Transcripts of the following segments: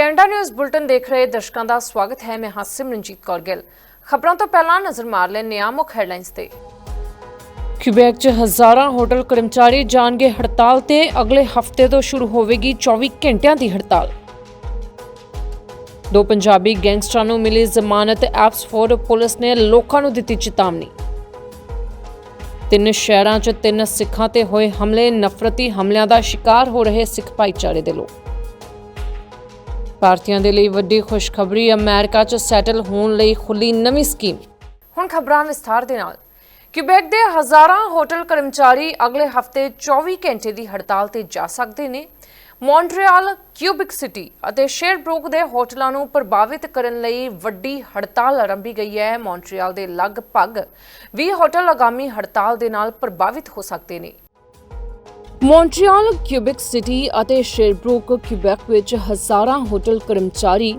Canada news bulletin ਦੇਖ ਰਹੇ ਦਰਸ਼ਕਾਂ ਦਾ ਸਵਾਗਤ ਹੈ। ਮੈਂ ਹਾਂ ਸਿਮਰਨਜੀਤ ਕੌਰ ਗਿੱਲ। ਖਬਰਾਂ ਤੋਂ ਪਹਿਲਾਂ ਨਜ਼ਰ ਮਾਰ ਲੈਂਦੇ ਹਾਂ ਮੁੱਖ ਹੈਡਲਾਈਨਸ ਤੇ। ਕਿਊਬੈਕ 'ਚ ਹਜ਼ਾਰਾਂ ਹੋਟਲ ਕਰਮਚਾਰੀ ਜਾਣਗੇ ਹੜਤਾਲ ਤੇ ਅਗਲੇ ਹਫ਼ਤੇ ਤੋਂ ਸ਼ੁਰੂ ਹੋਵੇਗੀ 24 ਘੰਟਿਆਂ ਦੀ ਹੜਤਾਲ। ਦੋ ਪੰਜਾਬੀ ਗੈਂਗਸਟਰਾਂ ਨੂੰ ਮਿਲੀ ਜ਼ਮਾਨਤ ਐਪਸ ਫੋਰ ਪੁਲਿਸ ਨੇ ਲੋਕਾਂ ਨੂੰ ਦਿੱਤੀ ਚੇਤਾਵਨੀ। ਤਿੰਨ ਸ਼ਹਿਰਾਂ 'ਚ ਤਿੰਨ ਸਿੱਖਾਂ ਤੇ ਹੋਏ ਹਮਲੇ, ਨਫ਼ਰਤੀ ਹਮਲਿਆਂ ਦਾ ਸ਼ਿਕਾਰ ਹੋ ਰਹੇ ਸਿੱਖ ਭਾਈਚਾਰੇ ਦੇ ਲੋਕ। ਭਾਰਤੀਆਂ ਦੇ ਲਈ ਵੱਡੀ ਖੁਸ਼ਖਬਰੀ ਅਮਰੀਕਾ 'ਚ ਸੈਟਲ ਹੋਣ ਲਈ ਖੁੱਲੀ ਨਵੀਂ ਸਕੀਮ। ਹੁਣ ਖਬਰਾਂ ਵਿਸਥਾਰ ਦੇ ਨਾਲ। ਕਿਊਬੈਕ ਦੇ ਹਜ਼ਾਰਾਂ ਹੋਟਲ ਕਰਮਚਾਰੀ ਅਗਲੇ ਹਫ਼ਤੇ 24 ਘੰਟੇ ਦੀ ਹੜਤਾਲ ਤੇ ਜਾ ਸਕਦੇ ਨੇ। ਮੌਂਟਰੀਅਲ ਕਿਊਬਿਕ ਸਿਟੀ ਅਤੇ ਸ਼ੇਰਬਰੂਕ ਦੇ ਹੋਟਲਾਂ ਨੂੰ ਪ੍ਰਭਾਵਿਤ ਕਰਨ ਲਈ ਵੱਡੀ ਹੜਤਾਲ ਆਰੰਭੀ ਗਈ ਹੈ। ਮੌਂਟਰੀਅਲ ਦੇ ਲਗਭਗ 20 ਹੋਟਲ ਆਗਾਮੀ ਹੜਤਾਲ ਦੇ ਨਾਲ ਪ੍ਰਭਾਵਿਤ ਹੋ ਸਕਦੇ ਨੇ। ਮੌਂਟਰੀਅਲ ਕਿਊਬਿਕ ਸਿਟੀ ਅਤੇ ਸ਼ੇਰਬਰੁਕ ਕਿਊਬੈਕ ਵਿੱਚ ਹਜ਼ਾਰਾਂ ਹੋਟਲ ਕਰਮਚਾਰੀ,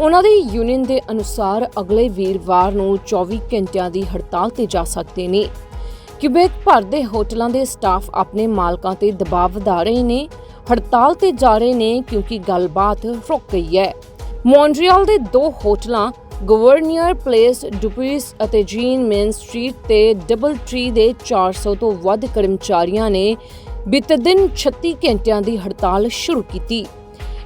ਉਹਨਾਂ ਦੀ ਯੂਨੀਅਨ ਦੇ ਅਨੁਸਾਰ ਅਗਲੇ ਵੀਰਵਾਰ ਨੂੰ 24 ਘੰਟਿਆਂ ਦੀ ਹੜਤਾਲ ਤੇ ਜਾ ਸਕਦੇ ਨੇ। ਕਿਊਬੈਕ ਭਰ ਦੇ ਹੋਟਲਾਂ ਦੇ ਸਟਾਫ ਆਪਣੇ ਮਾਲਕਾਂ ਤੇ ਦਬਾਅ ਵਧਾ ਰਹੇ ਨੇ, ਹੜਤਾਲ ਤੇ ਜਾ ਰਹੇ ਨੇ ਕਿਉਂਕਿ ਗੱਲਬਾਤ ਰੁਕ ਗਈ ਹੈ। ਮੌਂਟਰੀਅਲ ਦੇ ਦੋ ਹੋਟਲਾਂ ਗਵਰਨੀਅਰ ਪਲੇਸ, ਡੁਪੀਸ ਅਤੇ ਜੀਨ ਮੇਨ ਸਟਰੀਟ ਤੇ ਡਬਲ ਟ੍ਰੀ ਦੇ 400 ਤੋਂ ਵੱਧ ਕਰਮਚਾਰੀਆਂ ਨੇ ਬੀਤੇ ਦਿਨ 36 ਘੰਟਿਆਂ ਦੀ ਹੜਤਾਲ ਸ਼ੁਰੂ ਕੀਤੀ।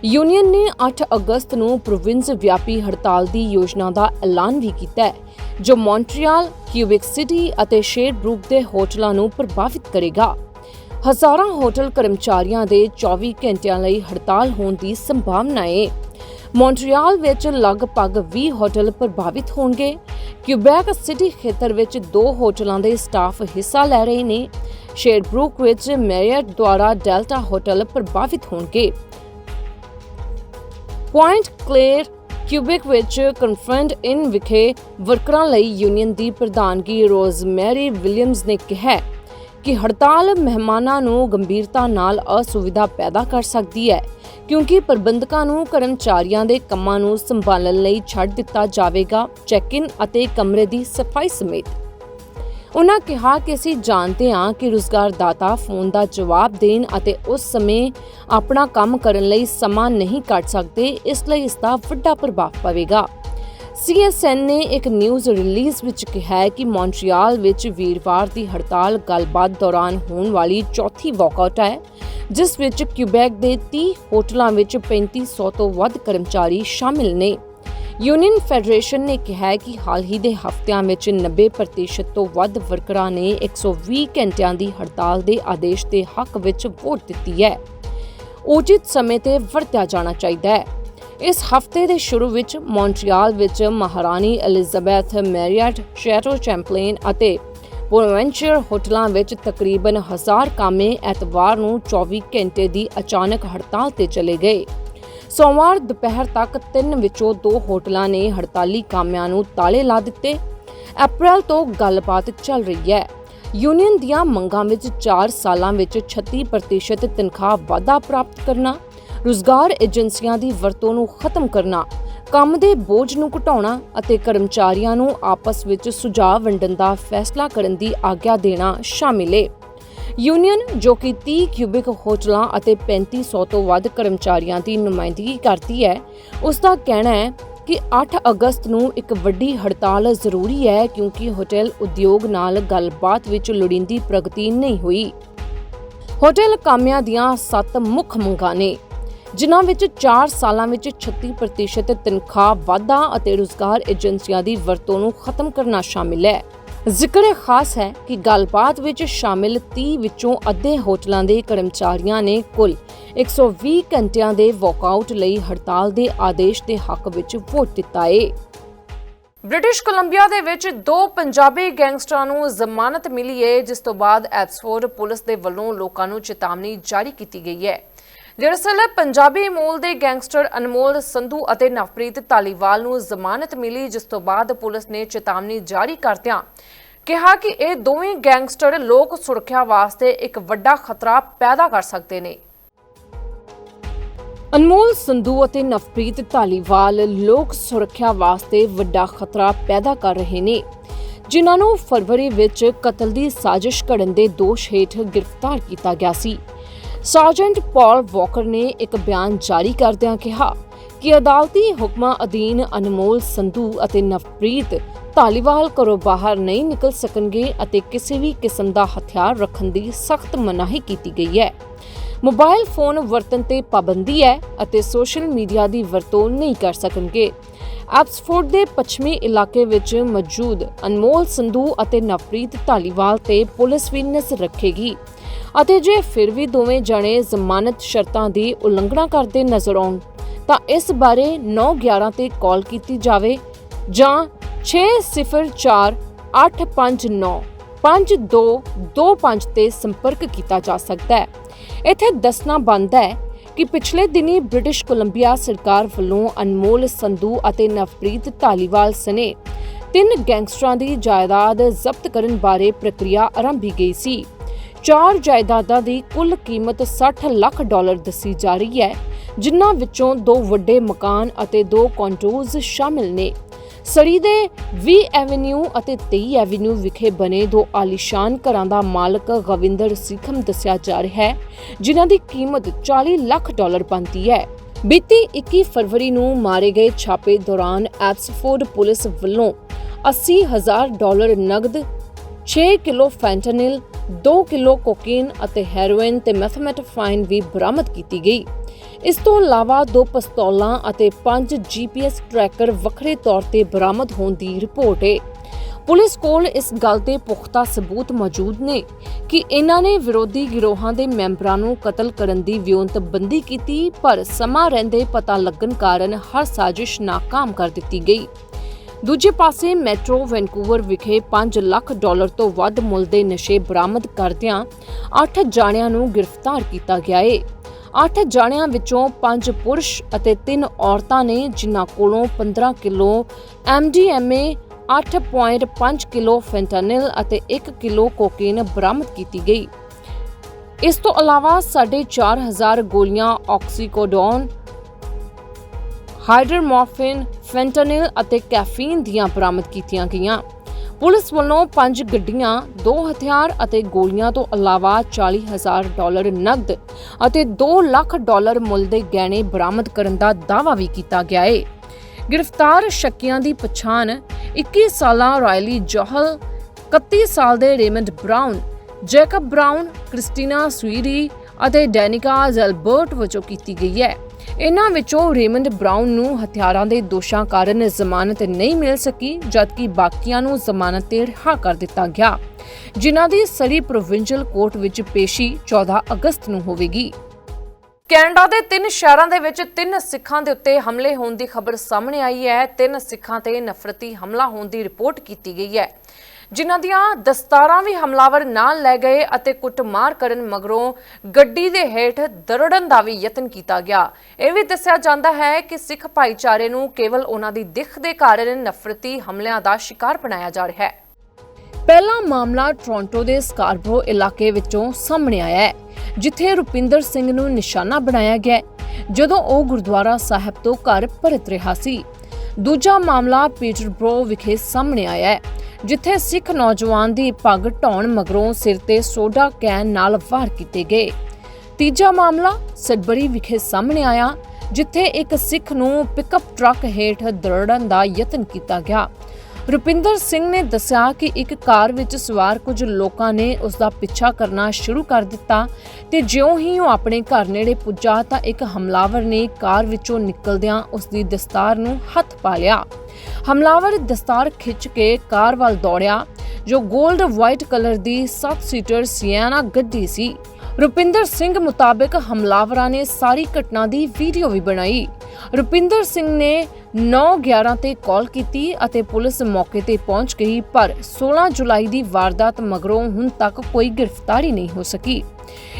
ਯੂਨੀਅਨ ਨੇ 8 ਅਗਸਤ ਨੂੰ ਪ੍ਰੋਵਿੰਸ ਵਿਆਪੀ ਹੜਤਾਲ ਦੀ ਯੋਜਨਾ ਦਾ ਐਲਾਨ ਵੀ ਕੀਤਾ ਹੈ, ਜੋ ਮੌਂਟਰੀਅਲ ਕਿਊਬਿਕ ਸਿਟੀ ਅਤੇ ਸ਼ੇਰਬਰੂਕ ਦੇ ਹੋਟਲਾਂ ਨੂੰ ਪ੍ਰਭਾਵਿਤ ਕਰੇਗਾ। ਹਜ਼ਾਰਾਂ ਹੋਟਲ ਕਰਮਚਾਰੀਆਂ ਦੇ 24 ਘੰਟਿਆਂ ਲਈ ਹੜਤਾਲ ਹੋਣ ਦੀ ਸੰਭਾਵਨਾ ਹੈ। ਮੌਂਟਰੀਅਲ ਵਿੱਚ ਲਗਭਗ 20 ਹੋਟਲ ਪ੍ਰਭਾਵਿਤ ਹੋਣਗੇ। ਕਿਊਬੈਕ ਸਿਟੀ ਖੇਤਰ ਵਿੱਚ ਦੋ ਹੋਟਲਾਂ ਦੇ ਸਟਾਫ ਹਿੱਸਾ ਲੈ ਰਹੇ ਨੇ। ਸ਼ੇਰਬਰੂਕ ਵਿੱਚ ਮੈਰੀਅਟ ਦੁਆਰਾ ਡੈਲਟਾ ਹੋਟਲ ਪ੍ਰਭਾਵਿਤ ਹੋਣਗੇ। ਪੁਆਇੰਟ ਕਲੇਅਰ ਕਿਊਬਿਕ ਵਿੱਚ ਕਨਫਰੈਂਟ ਇਨ ਵਿਖੇ ਵਰਕਰਾਂ ਲਈ ਯੂਨੀਅਨ ਦੀ ਪ੍ਰਧਾਨਗੀ ਰੋਜ਼ਮੈਰੀ ਵਿਲੀਅਮਸ ਨੇ ਕਿਹਾ ਕਿ ਹੜਤਾਲ ਮਹਿਮਾਨਾਂ ਨੂੰ ਗੰਭੀਰਤਾ ਨਾਲ ਅਸੁਵਿਧਾ ਪੈਦਾ ਕਰ ਸਕਦੀ ਹੈ, ਕਿਉਂਕਿ ਪ੍ਰਬੰਧਕਾਂ ਨੂੰ ਕਰਮਚਾਰੀਆਂ ਦੇ ਕੰਮਾਂ ਨੂੰ ਸੰਭਾਲਣ ਲਈ ਛੱਡ ਦਿੱਤਾ ਜਾਵੇਗਾ, ਚੈੱਕ-ਇਨ ਅਤੇ ਕਮਰੇ ਦੀ ਸਫ਼ਾਈ ਸਮੇਤ। ਉਨ੍ਹਾਂ ਕਿਹਾ ਕਿ ਅਸੀਂ ਜਾਣਦੇ ਹਾਂ ਕਿ ਰੁਜ਼ਗਾਰਦਾਤਾ ਫੋਨ ਦਾ ਜਵਾਬ ਦੇਣ ਅਤੇ ਉਸ ਸਮੇਂ ਆਪਣਾ ਕੰਮ ਕਰਨ ਲਈ ਸਮਾਂ ਨਹੀਂ ਕੱਢ ਸਕਦੇ, ਇਸ ਲਈ ਇਸ ਦਾ ਵੱਡਾ ਪ੍ਰਭਾਵ ਪਵੇਗਾ। ਸੀਐਸਐਨ ਨੇ ਇੱਕ ਨਿਊਜ਼ ਰਿਲੀਜ਼ ਵਿੱਚ ਕਿਹਾ ਹੈ ਕਿ ਮੌਂਟਰੀਅਲ ਵਿੱਚ ਵੀਰਵਾਰ ਦੀ ਹੜਤਾਲ ਗੱਲਬਾਤ ਦੌਰਾਨ ਹੋਣ ਵਾਲੀ ਚੌਥੀ ਵਾਕਆਊਟ ਹੈ, ਜਿਸ ਵਿੱਚ ਕਿਊਬੈਕ ਦੇ 30 ਹੋਟਲਾਂ ਵਿੱਚ 3500 ਤੋਂ ਵੱਧ ਕਰਮਚਾਰੀ ਸ਼ਾਮਿਲ ਨੇ। ਯੂਨੀਅਨ ਫੈਡਰੇਸ਼ਨ ਨੇ ਕਿਹਾ ਹੈ ਕਿ ਹਾਲ ਹੀ ਦੇ ਹਫ਼ਤਿਆਂ ਵਿੱਚ 90% ਤੋਂ ਵੱਧ ਵਰਕਰਾਂ ਨੇ 120 ਘੰਟਿਆਂ ਦੀ ਹੜਤਾਲ ਦੇ ਆਦੇਸ਼ ਦੇ ਹੱਕ ਵਿੱਚ ਵੋਟ ਦਿੱਤੀ ਹੈ। ਉਚਿਤ ਸਮੇਂ ਤੇ ਵਰਤਿਆ ਜਾਣਾ ਚਾਹੀਦਾ ਹੈ। ਇਸ ਹਫ਼ਤੇ ਦੇ ਸ਼ੁਰੂ ਵਿੱਚ ਮੌਂਟਰੀਅਲ ਵਿੱਚ ਮਹਾਰਾਣੀ ਐਲਿਜ਼ਾਬੈਥ ਮੈਰੀਅਟ ਸ਼ੈਟੋ ਚੈਂਪਲੇਨ ਅਤੇ ਬੋਨਵੈਂਚਰ ਹੋਟਲਾਂ ਵਿੱਚ ਤਕਰੀਬਨ 1000 ਕਾਮੇ ਐਤਵਾਰ ਨੂੰ 24 ਘੰਟੇ ਦੀ ਅਚਾਨਕ ਹੜਤਾਲ ਤੇ ਚਲੇ ਗਏ। ਸੋਮਵਾਰ ਦੁਪਹਿਰ ਤੱਕ ਤਿੰਨ ਵਿੱਚੋਂ ਦੋ ਹੋਟਲਾਂ ਨੇ ਹੜਤਾਲੀ ਕਾਮਿਆਂ ਨੂੰ ਤਾਲੇ ਲਾ ਦਿੱਤੇ। ਅਪ੍ਰੈਲ ਤੋਂ ਗੱਲਬਾਤ ਚੱਲ ਰਹੀ ਹੈ। ਯੂਨੀਅਨ ਦੀਆਂ ਮੰਗਾਂ ਵਿੱਚ 4 ਸਾਲਾਂ ਵਿੱਚ 36% ਤਨਖਾਹ ਵਾਧਾ ਪ੍ਰਾਪਤ ਕਰਨਾ, ਰੁਜ਼ਗਾਰ ਏਜੰਸੀਆਂ ਦੀ ਵਰਤੋਂ ਨੂੰ ਖਤਮ ਕਰਨਾ, ਕੰਮ ਦੇ ਬੋਝ ਨੂੰ ਘਟਾਉਣਾ ਅਤੇ ਕਰਮਚਾਰੀਆਂ ਨੂੰ ਆਪਸ ਵਿੱਚ ਸੁਝਾਅ ਵੰਡਣ ਦਾ ਫੈਸਲਾ ਕਰਨ ਦੀ ਆਗਿਆ ਦੇਣਾ ਸ਼ਾਮਿਲ ਹੈ ਯੂਨੀਅਨ, ਜੋ ਕਿ 30 ਕਿਊਬਿਕ ਹੋਟਲਾਂ ਅਤੇ 3500 ਤੋਂ ਵੱਧ ਕਰਮਚਾਰੀਆਂ ਦੀ ਨੁਮਾਇੰਦਗੀ ਕਰਦੀ ਹੈ, ਉਸ ਦਾ ਕਹਿਣਾ ਹੈ ਕਿ 8 ਅਗਸਤ ਨੂੰ ਇੱਕ ਵੱਡੀ ਹੜਤਾਲ ਜ਼ਰੂਰੀ ਹੈ ਕਿਉਂਕਿ ਹੋਟਲ ਉਦਯੋਗ ਨਾਲ ਗੱਲਬਾਤ ਵਿੱਚ ਲੋੜੀਂਦੀ ਪ੍ਰਗਤੀ ਨਹੀਂ ਹੋਈ। ਹੋਟਲ ਕਾਮਿਆਂ ਦੀਆਂ 7 ਮੁੱਖ ਮੰਗਾਂ ਨੇ, ਜਿਨ੍ਹਾਂ ਵਿੱਚ 4 ਸਾਲਾਂ ਵਿੱਚ 36% ਤਨਖਾਹ ਵਾਧਾ ਅਤੇ ਰੁਜ਼ਗਾਰ ਏਜੰਸੀਆਂ ਦੀ ਵਰਤੋਂ ਨੂੰ ਖਤਮ ਕਰਨਾ ਸ਼ਾਮਿਲ ਹੈ। ਜ਼ਿਕਰ ਖਾਸ ਹੈ ਕਿ ਗੱਲਬਾਤ ਵਿੱਚ ਸ਼ਾਮਿਲ 30 ਵਿੱਚੋਂ ਅੱਧੇ ਹੋਟਲਾਂ ਦੇ ਕਰਮਚਾਰੀਆਂ ਨੇ ਕੁੱਲ 120 ਘੰਟਿਆਂ ਦੇ ਵਾਕਆਊਟ ਲਈ ਹੜਤਾਲ ਦੇ ਆਦੇਸ਼ ਦੇ ਹੱਕ ਵਿੱਚ ਵੋਟ ਦਿੱਤਾ ਏ। ਬ੍ਰਿਟਿਸ਼ ਕੋਲੰਬੀਆ ਦੇ ਵਿੱਚ ਦੋ ਪੰਜਾਬੀ ਗੈਂਗਸਟਰਾਂ ਨੂੰ ਜ਼ਮਾਨਤ ਮਿਲੀ ਹੈ ਜਿਸ ਤੋਂ ਬਾਅਦ ਐਪਸਫੋਰਡ ਪੁਲਿਸ ਦੇ ਵੱਲੋਂ ਲੋਕਾਂ ਨੂੰ ਚੇਤਾਵਨੀ ਜਾਰੀ ਕੀਤੀ ਗਈ ਹੈ। ਦਰਅਸਲ, ਪੰਜਾਬੀ ਮੂਲ ਦੇ ਗੈਂਗਸਟਰ ਅਨਮੋਲ ਸੰਧੂ ਅਤੇ ਨਵਪ੍ਰੀਤ ਧਾਲੀਵਾਲ ਨੂੰ ਜ਼ਮਾਨਤ ਮਿਲੀ, ਜਿਸ ਤੋਂ ਬਾਅਦ ਪੁਲਿਸ ਨੇ ਚੇਤਾਵਨੀ ਜਾਰੀ ਕਰਦਿਆਂ ਕਿਹਾ ਕਿ ਇਹ ਦੋਵੇਂ ਗੈਂਗਸਟਰ ਲੋਕ ਸੁਰੱਖਿਆ ਵਾਸਤੇ ਇੱਕ ਵੱਡਾ ਖਤਰਾ ਪੈਦਾ ਕਰ ਸਕਦੇ ਨੇ। ਅਨਮੋਲ ਸੰਧੂ ਅਤੇ ਨਵਪ੍ਰੀਤ ਧਾਲੀਵਾਲ ਲੋਕ ਸੁਰੱਖਿਆ ਵਾਸਤੇ ਵੱਡਾ ਖਤਰਾ ਪੈਦਾ ਕਰ ਰਹੇ ਨੇ, ਜਿਨ੍ਹਾਂ ਨੂੰ ਫਰਵਰੀ ਵਿੱਚ ਕਤਲ ਦੀ ਸਾਜ਼ਿਸ਼ ਘੜਨ ਦੇ ਦੋਸ਼ ਹੇਠ ਗ੍ਰਿਫਤਾਰ ਕੀਤਾ ਗਿਆ ਸੀ। ਸਰਜੈਂਟ ਪਾਲ ਵਾਕਰ ਨੇ ਇੱਕ ਬਿਆਨ ਜਾਰੀ ਕਰਦਿਆਂ ਕਿਹਾ ਕਿ ਅਦਾਲਤੀ ਹੁਕਮਾਂ ਅਧੀਨ ਅਨਮੋਲ ਸੰਧੂ ਅਤੇ ਨਵਪ੍ਰੀਤ ਧਾਲੀਵਾਲ ਘਰੋਂ ਬਾਹਰ ਨਹੀਂ ਨਿਕਲ ਸਕਣਗੇ ਅਤੇ ਕਿਸੇ ਵੀ ਕਿਸਮ ਦਾ ਹਥਿਆਰ ਰੱਖਣ ਦੀ ਸਖਤ ਮਨਾਹੀ ਕੀਤੀ ਗਈ ਹੈ। ਮੋਬਾਈਲ ਫੋਨ ਵਰਤਣ ਤੇ ਪਾਬੰਦੀ ਹੈ ਅਤੇ ਸੋਸ਼ਲ ਮੀਡੀਆ ਦੀ ਵਰਤੋਂ ਨਹੀਂ ਕਰ ਸਕਣਗੇ। ਐਪਸਫੋਰਡ ਦੇ ਪੱਛਮੀ ਇਲਾਕੇ ਵਿੱਚ ਮੌਜੂਦ ਅਨਮੋਲ ਸੰਧੂ ਅਤੇ ਨਵਪ੍ਰੀਤ ਧਾਲੀਵਾਲ ਤੇ ਪੁਲਿਸ ਵੀ ਨਜ਼ਰ ਰੱਖੇਗੀ। ਅਤੇ ਜੇ ਫਿਰ ਵੀ ਦੋਵੇਂ ਜਣੇ ਜ਼ਮਾਨਤ ਸ਼ਰਤਾਂ ਦੀ ਉਲੰਘਣਾ ਕਰਦੇ ਨਜ਼ਰ ਆਉਣ, ਤਾਂ ਇਸ ਬਾਰੇ 911 ਤੇ ਕਾਲ ਕੀਤੀ ਜਾਵੇ ਜਾਂ 604 859 5225 ਤੇ ਸੰਪਰਕ ਕੀਤਾ ਜਾ ਸਕਦਾ ਹੈ। ਇੱਥੇ ਦੱਸਣਾ ਬਣਦਾ ਹੈ ਕਿ ਪਿਛਲੇ ਦਿਨੀ ਬ੍ਰਿਟਿਸ਼ ਕੋਲੰਬੀਆ ਸਰਕਾਰ ਵੱਲੋਂ ਅਨਮੋਲ ਸੰਧੂ ਅਤੇ ਨਵਪ੍ਰੀਤ ਧਾਲੀਵਾਲ ਸਨੇ ਤਿੰਨ ਗੈਂਗਸਟਰਾਂ ਦੀ ਜਾਇਦਾਦ ਜ਼ਬਤ ਕਰਨ ਬਾਰੇ ਪ੍ਰਕਿਰਿਆ ਆਰੰਭੀ ਗਈ ਸੀ। ਚਾਰ ਜਾਇਦਾਦਾਂ ਦੀ ਕੁੱਲ ਕੀਮਤ 60 ਲੱਖ ਡਾਲਰ ਦੱਸੀ ਜਾ ਰਹੀ ਹੈ, ਜਿਨ੍ਹਾਂ ਵਿੱਚੋਂ ਦੋ ਵੱਡੇ ਮਕਾਨ ਅਤੇ ਦੋ ਕੰਟੋਜ਼ ਸ਼ਾਮਿਲ ਨੇ। ਸੜੀ ਦੇ 20 ਐਵੇਨਿਊ ਅਤੇ 23 ਐਵੇਨਿਊ ਵਿਖੇ ਬਣੇ ਦੋ ਆਲੀਸ਼ਾਨ ਘਰਾਂ ਦਾ ਮਾਲਕ ਗਵਿੰਦਰ ਸਿੱਖਮ ਦੱਸਿਆ ਜਾ ਰਿਹਾ ਹੈ, ਜਿਨ੍ਹਾਂ ਦੀ ਕੀਮਤ 40 ਲੱਖ ਡਾਲਰ ਬਣਦੀ ਹੈ। ਬੀਤੀ 21 ਫਰਵਰੀ ਨੂੰ ਮਾਰੇ ਗਏ ਛਾਪੇ ਦੌਰਾਨ ਐਪਸਫੋਰਡ ਪੁਲਿਸ ਵੱਲੋਂ 80000 ਡਾਲਰ ਨਗਦ 6 ਕਿਲੋ ਫੈਂਟਨਿਲ 2 ਕਿਲੋ ਕੋਕੇਨ ਅਤੇ ਹੈਰੋਇਨ ਤੇ ਮੈਥਮੈਟਾਫਾਈਨ ਵੀ ਬਰਾਮਦ ਕੀਤੀ ਗਈ। ਇਸ ਤੋਂ ਇਲਾਵਾ ਦੋ ਪਿਸਤੌਲਾਂ ਅਤੇ ਪੰਜ ਜੀਪੀਐਸ ਟਰੈਕਰ ਵੱਖਰੇ ਤੌਰ ਤੇ ਬਰਾਮਦ ਹੋਣ ਦੀ ਰਿਪੋਰਟ ਹੈ ਪੁਲਿਸ ਕੋਲ ਇਸ ਗੱਲ ਦੇ ਪੁਖਤਾ ਸਬੂਤ ਮੌਜੂਦ ਨੇ ਕਿ ਇਹਨਾਂ ਨੇ ਵਿਰੋਧੀ ਗਿਰੋਹਾਂ ਦੇ ਮੈਂਬਰਾਂ ਨੂੰ ਕਤਲ ਕਰਨ ਦੀ ਵਿਉਂਤਬੰਦੀ ਕੀਤੀ, ਪਰ ਸਮਾਂ ਰਹਿੰਦੇ ਪਤਾ ਲੱਗਣ ਕਾਰਨ ਹਰ ਸਾਜ਼ਿਸ਼ ਨਾਕਾਮ ਕਰ ਦਿੱਤੀ ਗਈ। ਦੂਜੇ ਪਾਸੇ ਮੈਟਰੋ ਵੈਨਕੂਵਰ ਵਿਖੇ 5 ਲੱਖ ਡਾਲਰ ਤੋਂ ਵੱਧ ਮੁੱਲ ਦੇ ਨਸ਼ੇ ਬਰਾਮਦ ਕਰਦਿਆਂ 8 ਜਾਣਿਆਂ ਨੂੰ ਗ੍ਰਿਫਤਾਰ ਕੀਤਾ ਗਿਆ ਹੈ 8 ਜਾਣਿਆਂ ਵਿੱਚੋਂ 5 ਪੁਰਸ਼ ਅਤੇ 3 ਔਰਤਾਂ ਨੇ, ਜਿਨ੍ਹਾਂ ਕੋਲੋਂ 15 ਕਿਲੋ MDMA 8.5 ਕਿਲੋ ਫੈਂਟਾਨਿਲ ਅਤੇ 1 ਕਿਲੋ ਕੋਕੇਨ ਬਰਾਮਦ ਕੀਤੀ ਗਈ। ਇਸ ਤੋਂ ਇਲਾਵਾ 4.5000 ਗੋਲੀਆਂ ਆਕਸੀਕੋਡੋਨ ਹਾਈਡਰਮੋਰਫਿਨ, ਫੈਂਟਾਨਿਲ ਅਤੇ ਕੈਫੀਨ ਦੀਆਂ ਬਰਾਮਦ ਕੀਤੀਆਂ ਗਈਆਂ। ਪੁਲਿਸ ਵੱਲੋਂ ਪੰਜ ਗੱਡੀਆਂ, ਦੋ ਹਥਿਆਰ ਅਤੇ ਗੋਲੀਆਂ ਤੋਂ ਇਲਾਵਾ 40000 ਡਾਲਰ ਨਕਦ ਅਤੇ 2 ਲੱਖ ਡਾਲਰ ਮੁੱਲ ਦੇ ਗਹਿਣੇ ਬਰਾਮਦ ਕਰਨ ਦਾ ਦਾਅਵਾ ਵੀ ਕੀਤਾ ਗਿਆ ਹੈ ਗ੍ਰਿਫਤਾਰ ਸ਼ੱਕੀਆਂ ਦੀ ਪਛਾਣ 21 ਸਾਲਾ ਰਾਇਲੀ ਜੋਹਲ 31 ਸਾਲ ਦੇ Raymond Brown, Jacob Brown, Christina ਸਵੀਰੀ ਅਤੇ ਡੈਨਿਕਾ ਜ਼ੈਲਬਰਟ ਵਜੋਂ ਕੀਤੀ ਗਈ ਹੈ। ਇਨ੍ਹਾਂ ਵਿੱਚੋਂ ਰੇਮੰਡ ਬ੍ਰਾਊਨ ਨੂੰ ਹਥਿਆਰਾਂ ਦੇ ਦੋਸ਼ਾਂ ਕਾਰਨ ਜ਼ਮਾਨਤ ਨਹੀਂ ਮਿਲ ਸਕੀ, ਜਦਕਿ ਬਾਕੀਆਂ ਨੂੰ ਜ਼ਮਾਨਤ ਤੇ ਰਿਹਾ ਕਰ ਦਿੱਤਾ ਗਿਆ, ਜਿਨ੍ਹਾਂ ਦੀ ਸਰੀ ਪ੍ਰੋਵਿੰਸ਼ੀਅਲ ਕੋਰਟ ਵਿੱਚ ਪੇਸ਼ੀ 14 ਅਗਸਤ ਨੂੰ ਹੋਵੇਗੀ। ਕੈਨੇਡਾ ਦੇ ਤਿੰਨ ਸ਼ਹਿਰਾਂ ਦੇ ਵਿੱਚ ਤਿੰਨ ਸਿੱਖਾਂ ਦੇ ਉੱਤੇ ਹਮਲੇ ਹੋਣ ਦੀ ਖਬਰ ਸਾਹਮਣੇ ਆਈ ਹੈ। ਤਿੰਨ ਸਿੱਖਾਂ ਤੇ ਨਫ਼ਰਤੀ ਹਮਲਾ ਹੋਣ ਦੀ ਰਿਪੋਰਟ ਕੀਤੀ ਗਈ ਹੈ। ਜਿਨ੍ਹਾਂ ਦੀਆਂ ਦਸਤਾਰਾਂ ਵੀ ਹਮਲਾਵਰ ਨਾਲ ਲੈ ਗਏ ਅਤੇ ਕੁੱਟਮਾਰ ਕਰਨ ਮਗਰੋਂ ਗੱਡੀ ਦੇ ਹੇਠ ਦਰੜਨ ਦਾ ਵੀ ਯਤਨ ਕੀਤਾ ਗਿਆ। ਇਹ ਵੀ ਦੱਸਿਆ ਜਾਂਦਾ ਹੈ ਕਿ ਸਿੱਖ ਭਾਈਚਾਰੇ ਨੂੰ ਕੇਵਲ ਉਹਨਾਂ ਦੀ ਦਿੱਖ ਦੇ ਕਾਰਨ ਨਫ਼ਰਤੀ ਹਮਲਿਆਂ ਦਾ ਸ਼ਿਕਾਰ ਬਣਾਇਆ ਜਾ ਰਿਹਾ ਹੈ। ਪਹਿਲਾ ਮਾਮਲਾ ਟੋਰਾਂਟੋ ਦੇ ਸਕਾਰਬਰੋ ਇਲਾਕੇ ਵਿੱਚੋਂ ਸਾਹਮਣੇ ਆਇਆ ਹੈ, ਜਿੱਥੇ ਰੁਪਿੰਦਰ ਸਿੰਘ ਨੂੰ ਨਿਸ਼ਾਨਾ ਬਣਾਇਆ ਗਿਆ ਜਦੋਂ ਉਹ ਗੁਰਦੁਆਰਾ ਸਾਹਿਬ ਤੋਂ ਘਰ ਪਰਤ ਰਿਹਾ ਸੀ। ਦੂਜਾ ਮਾਮਲਾ ਪੀਟਰਬਰੋ ਵਿਖੇ ਸਾਹਮਣੇ ਆਇਆ ਹੈ, ਜਿੱਥੇ ਸਿੱਖ ਨੌਜਵਾਨ ਦੀ ਪੱਗ ਢਾਉਣ ਮਗਰੋਂ ਸਿਰ ਤੇ ਸੋਡਾ ਕੈਨ ਨਾਲ ਵਾਰ ਕੀਤੇ ਗਏ। ਤੀਜਾ ਮਾਮਲਾ ਸਡਬਰੀ ਵਿਖੇ ਸਾਹਮਣੇ ਆਇਆ, ਜਿੱਥੇ ਇੱਕ ਸਿੱਖ ਨੂੰ ਪਿਕਅਪ ਟਰੱਕ ਹੇਠ ਦਰੜਨ ਦਾ ਯਤਨ ਕੀਤਾ ਗਿਆ। ਰੁਪਿੰਦਰ ਸਿੰਘ ਨੇ ਦੱਸਿਆ ਕਿ ਇੱਕ ਕਾਰ ਵਿੱਚ ਸਵਾਰ ਕੁਝ ਲੋਕਾਂ ਨੇ ਉਸ ਦਾ ਪਿੱਛਾ ਕਰਨਾ ਸ਼ੁਰੂ ਕਰ ਦਿੱਤਾ ਤੇ ਜਿਉਂ ਹੀ ਉਹ ਆਪਣੇ ਘਰ ਨੇੜੇ ਪੁੱਜਾ ਤਾਂ ਇੱਕ ਹਮਲਾਵਰ ਨੇ ਕਾਰ ਵਿੱਚੋਂ ਨਿਕਲਦਿਆਂ ਉਸ ਦੀ ਦਸਤਾਰ ਨੂੰ ਹੱਥ ਪਾ ਲਿਆ। ਹਮਲਾਵਰ ਦਸਤਾਰ ਖਿੱਚ ਕੇ ਕਾਰ ਵੱਲ ਦੌੜਿਆ, ਜੋ 골ਡ ਵਾਈਟ ਕਲਰ ਦੀ 7 ਸੀਟਰ ਸਿਆਨਾ ਗੱਡੀ ਸੀ। ਰੁਪਿੰਦਰ ਸਿੰਘ ਮੁਤਾਬਕ ਹਮਲਾਵਰਾਂ ਨੇ ਸਾਰੀ ਘਟਨਾ ਦੀ ਵੀਡੀਓ ਵੀ ਬਣਾਈ। ਰੁਪਿੰਦਰ ਸਿੰਘ ਨੇ 911 ਤੇ ਕਾਲ ਕੀਤੀ ਅਤੇ ਪੁਲਿਸ ਮੌਕੇ ਤੇ ਪਹੁੰਚ ਗਈ, ਪਰ 16 ਜੁਲਾਈ ਦੀ ਵਾਰਦਾਤ ਮਗਰੋਂ ਹੁਣ ਤੱਕ ਕੋਈ ਗ੍ਰਿਫਤਾਰੀ ਨਹੀਂ ਹੋ ਸਕੀ।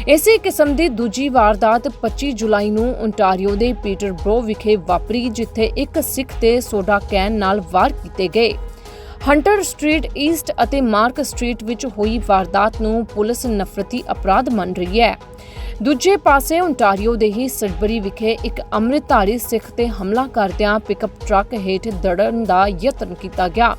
ਇਸੇ ਕਿਸਮ ਦੀ ਦੂਜੀ ਵਾਰਦਾਤ 25 ਜੁਲਾਈ ਨੂੰ ਓਨਟਾਰੀਓ ਦੇ ਪੀਟਰਬਰੋ ਵਿਖੇ ਵਾਪਰੀ, ਜਿੱਥੇ ਇੱਕ ਸਿੱਖ ਤੇ ਸੋਡਾ ਕੈਨ ਨਾਲ ਵਾਰ ਕੀਤੇ ਗਏ। ਹੰਟਰ ਸਟਰੀਟ ਈਸਟ ਅਤੇ ਮਾਰਕ ਸਟਰੀਟ ਵਿੱਚ ਹੋਈ ਵਾਰਦਾਤ ਨੂੰ ਪੁਲਿਸ ਨਫ਼ਰਤੀ ਅਪਰਾਧ ਮੰਨ ਰਹੀ ਹੈ। ਦੂਜੇ ਪਾਸੇ ਓਨਟਾਰੀਓ ਦੇ ਹੀ ਸਡਬਰੀ ਵਿਖੇ ਇੱਕ ਅੰਮ੍ਰਿਤਧਾਰੀ ਸਿੱਖ ਤੇ ਹਮਲਾ ਕਰਦਿਆਂ ਪਿਕਅਪ ਟਰੱਕ ਹੇਠ ਦੜਨ ਦਾ ਯਤਨ ਕੀਤਾ ਗਿਆ।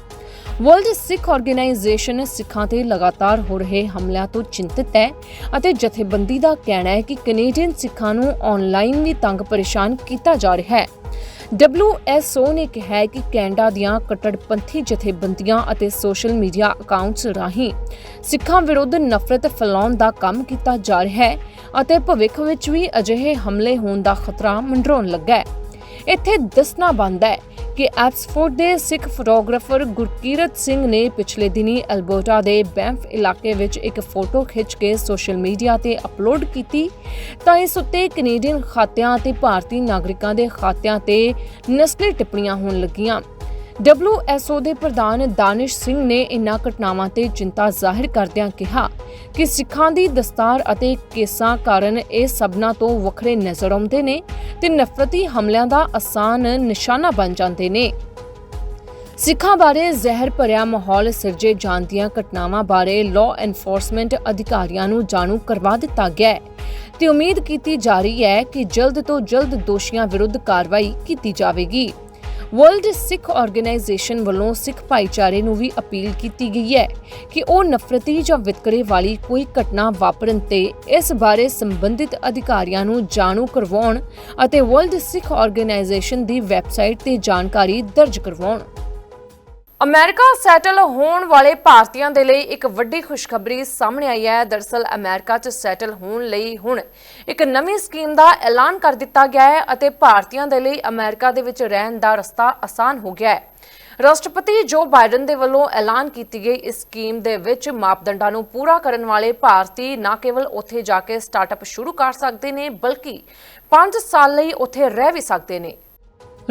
ਵਰਲਡ ਸਿੱਖ ਆਰਗੇਨਾਈਜੇਸ਼ਨ ਸਿੱਖਾਂ ਤੇ ਲਗਾਤਾਰ ਹੋ ਰਹੇ ਹਮਲਿਆਂ ਤੋਂ ਚਿੰਤਤ ਹੈ ਅਤੇ ਜਥੇਬੰਦੀ ਦਾ ਕਹਿਣਾ ਹੈ ਕਿ ਕੈਨੇਡੀਅਨ ਸਿੱਖਾਂ ਨੂੰ ਆਨਲਾਈਨ ਵੀ ਤੰਗ ਪਰੇਸ਼ਾਨ ਕੀਤਾ ਜਾ ਰਿਹਾ ਹੈ। WSO ਨੇ ਕਿਹਾ ਹੈ ਕਿ ਕੈਨੇਡਾ ਦੀਆਂ ਕੱਟੜਪੰਥੀ ਜਥੇਬੰਦੀਆਂ ਅਤੇ ਸੋਸ਼ਲ ਮੀਡੀਆ ਅਕਾਊਂਟਸ ਰਾਹੀਂ ਸਿੱਖਾਂ ਵਿਰੁੱਧ ਨਫ਼ਰਤ ਫੈਲਾਉਣ ਦਾ ਕੰਮ ਕੀਤਾ ਜਾ ਰਿਹਾ ਹੈ ਅਤੇ ਭਵਿੱਖ ਵਿੱਚ ਵੀ ਅਜਿਹੇ ਹਮਲੇ ਹੋਣ ਦਾ ਖਤਰਾ ਮੰਡਰਾਉਣ ਲੱਗਾ ਹੈ। ਇੱਥੇ ਦੱਸਣਾ ਬੰਦ ਹੈ ਕਿ ਐਪਸਫੋਰਡ ਦੇ ਸਿੱਖ ਫੋਟੋਗ੍ਰਾਫਰ ਗੁਰਕੀਰਤ ਸਿੰਘ ਨੇ ਪਿਛਲੇ ਦਿਨੀ ਅਲਬਰਟਾ ਦੇ ਬੈਂਫ ਇਲਾਕੇ ਵਿੱਚ ਇੱਕ ਫੋਟੋ ਖਿੱਚ ਕੇ ਸੋਸ਼ਲ ਮੀਡੀਆ ਤੇ ਅਪਲੋਡ ਕੀਤੀ। ਤਾਂ ਇਸ ਉੱਤੇ ਕੈਨੇਡੀਅਨ ਖਾਤਿਆਂ ਅਤੇ ਭਾਰਤੀ ਨਾਗਰਿਕਾਂ ਦੇ ਖਾਤਿਆਂ ਤੇ ਨਸਲੀ ਟਿੱਪਣੀਆਂ ਹੋਣ ਲੱਗੀਆਂ। WSO ਦੇ ਪ੍ਰਧਾਨ ਦਾਨਿਸ਼ ਸਿੰਘ ਨੇ ਇਨ੍ਹਾਂ ਘਟਨਾਵਾਂ ਤੇ ਚਿੰਤਾ ਜ਼ਾਹਿਰ ਕਰਦਿਆਂ ਕਿਹਾ ਕਿ ਸਿੱਖਾਂ ਦੀ ਦਸਤਾਰ ਅਤੇ ਕੇਸਾਂ ਕਾਰਨ ਇਹ ਸਭਨਾਂ ਤੋਂ ਵੱਖਰੇ ਨਜ਼ਰ ਆਉਂਦੇ ਨੇ ਤੇ ਨਫ਼ਰਤੀ ਹਮਲਿਆਂ ਦਾ ਆਸਾਨ ਨਿਸ਼ਾਨਾ ਬਣ ਜਾਂਦੇ ਨੇ। ਸਿੱਖਾਂ ਬਾਰੇ ਜ਼ਹਿਰ ਭਰਿਆ ਮਾਹੌਲ ਸਿਰਜੇ ਜਾਣ ਦੀਆਂ ਘਟਨਾਵਾਂ ਬਾਰੇ ਲਾਅ ਐਨਫੋਰਸਮੈਂਟ ਅਧਿਕਾਰੀਆਂ ਨੂੰ ਜਾਣੂ ਕਰਵਾ ਦਿੱਤਾ ਗਿਆ ਹੈ ਤੇ ਉਮੀਦ ਕੀਤੀ ਜਾ ਰਹੀ ਹੈ ਕਿ ਜਲਦ ਤੋਂ ਜਲਦ ਦੋਸ਼ੀਆਂ ਵਿਰੁੱਧ ਕਾਰਵਾਈ ਕੀਤੀ ਜਾਵੇਗੀ। ਵਰਲਡ ਸਿੱਖ ਆਰਗੇਨਾਈਜੇਸ਼ਨ ਵੱਲੋਂ ਸਿੱਖ ਭਾਈਚਾਰੇ ਨੂੰ ਵੀ ਅਪੀਲ ਕੀਤੀ ਗਈ ਹੈ ਕਿ ਉਹ ਨਫ਼ਰਤੀ ਜਾਂ ਵਿਤਕਰੇ ਵਾਲੀ ਕੋਈ ਘਟਨਾ ਵਾਪਰਨ ਤੇ ਇਸ ਬਾਰੇ ਸੰਬੰਧਿਤ ਅਧਿਕਾਰੀਆਂ ਨੂੰ ਜਾਣੂ ਕਰਵਾਉਣ ਅਤੇ ਵਰਲਡ ਸਿੱਖ ਆਰਗੇਨਾਈਜੇਸ਼ਨ ਦੀ ਵੈਬਸਾਈਟ ਤੇ ਜਾਣਕਾਰੀ ਦਰਜ ਕਰਵਾਉਣ। ਅਮਰੀਕਾ ਸੈਟਲ ਹੋਣ ਵਾਲੇ ਭਾਰਤੀਆਂ ਦੇ ਲਈ ਇੱਕ ਵੱਡੀ ਖੁਸ਼ਖਬਰੀ ਸਾਹਮਣੇ ਆਈ ਹੈ। ਦਰਸਲ ਅਮਰੀਕਾ 'ਚ ਸੈਟਲ ਹੋਣ ਲਈ ਹੁਣ ਇੱਕ ਨਵੀਂ ਸਕੀਮ ਦਾ ਐਲਾਨ ਕਰ ਦਿੱਤਾ ਗਿਆ ਹੈ ਅਤੇ ਭਾਰਤੀਆਂ ਦੇ ਲਈ ਅਮਰੀਕਾ ਦੇ ਵਿੱਚ ਰਹਿਣ ਦਾ ਰਸਤਾ ਆਸਾਨ ਹੋ ਗਿਆ ਹੈ। ਰਾਸ਼ਟਰਪਤੀ ਜੋ ਬਾਈਡਨ ਦੇ ਵੱਲੋਂ ਐਲਾਨ ਕੀਤੀ ਗਈ ਇਸ ਸਕੀਮ ਦੇ ਵਿੱਚ ਮਾਪਦੰਡਾਂ ਨੂੰ ਪੂਰਾ ਕਰਨ ਵਾਲੇ ਭਾਰਤੀ ਨਾ ਕੇਵਲ ਉੱਥੇ ਜਾ ਕੇ ਸਟਾਰਟਅਪ ਸ਼ੁਰੂ ਕਰ ਸਕਦੇ ਨੇ, ਬਲਕਿ 5 ਸਾਲ ਲਈ ਉੱਥੇ ਰਹਿ ਵੀ ਸਕਦੇ ਨੇ।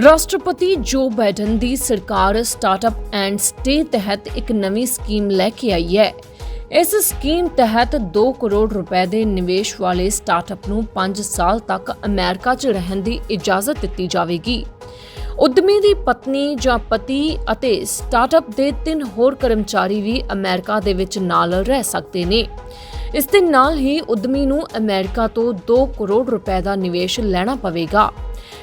ਰਾਸ਼ਟਰਪਤੀ ਜੋ ਬਾਈਡਨ ਦੀ ਸਰਕਾਰ ਸਟਾਰਟਅਪ ਐਂਡ ਸਟੇ ਤਹਿਤ ਇੱਕ ਨਵੀਂ ਸਕੀਮ ਲੈ ਕੇ ਆਈ ਹੈ। ਇਸ ਸਕੀਮ ਤਹਿਤ 2 ਕਰੋੜ ਰੁਪਏ ਦੇ ਨਿਵੇਸ਼ ਵਾਲੇ ਸਟਾਰਟਅਪ ਨੂੰ 5 ਸਾਲ ਤੱਕ ਅਮਰੀਕਾ 'ਚ ਰਹਿਣ ਦੀ ਇਜਾਜ਼ਤ ਦਿੱਤੀ ਜਾਵੇਗੀ। ਉਦਮੀ ਦੀ ਪਤਨੀ ਜਾਂ ਪਤੀ ਅਤੇ ਸਟਾਰਟਅਪ ਦੇ ਤਿੰਨ ਹੋਰ ਕਰਮਚਾਰੀ ਵੀ ਅਮਰੀਕਾ ਦੇ ਵਿੱਚ ਨਾਲ ਰਹਿ ਸਕਦੇ ਨੇ। ਇਸ ਦੇ ਨਾਲ ਹੀ ਉਦਮੀ ਨੂੰ ਅਮਰੀਕਾ ਤੋਂ 2 ਕਰੋੜ ਰੁਪਏ ਦਾ ਨਿਵੇਸ਼ ਲੈਣਾ ਪਵੇਗਾ।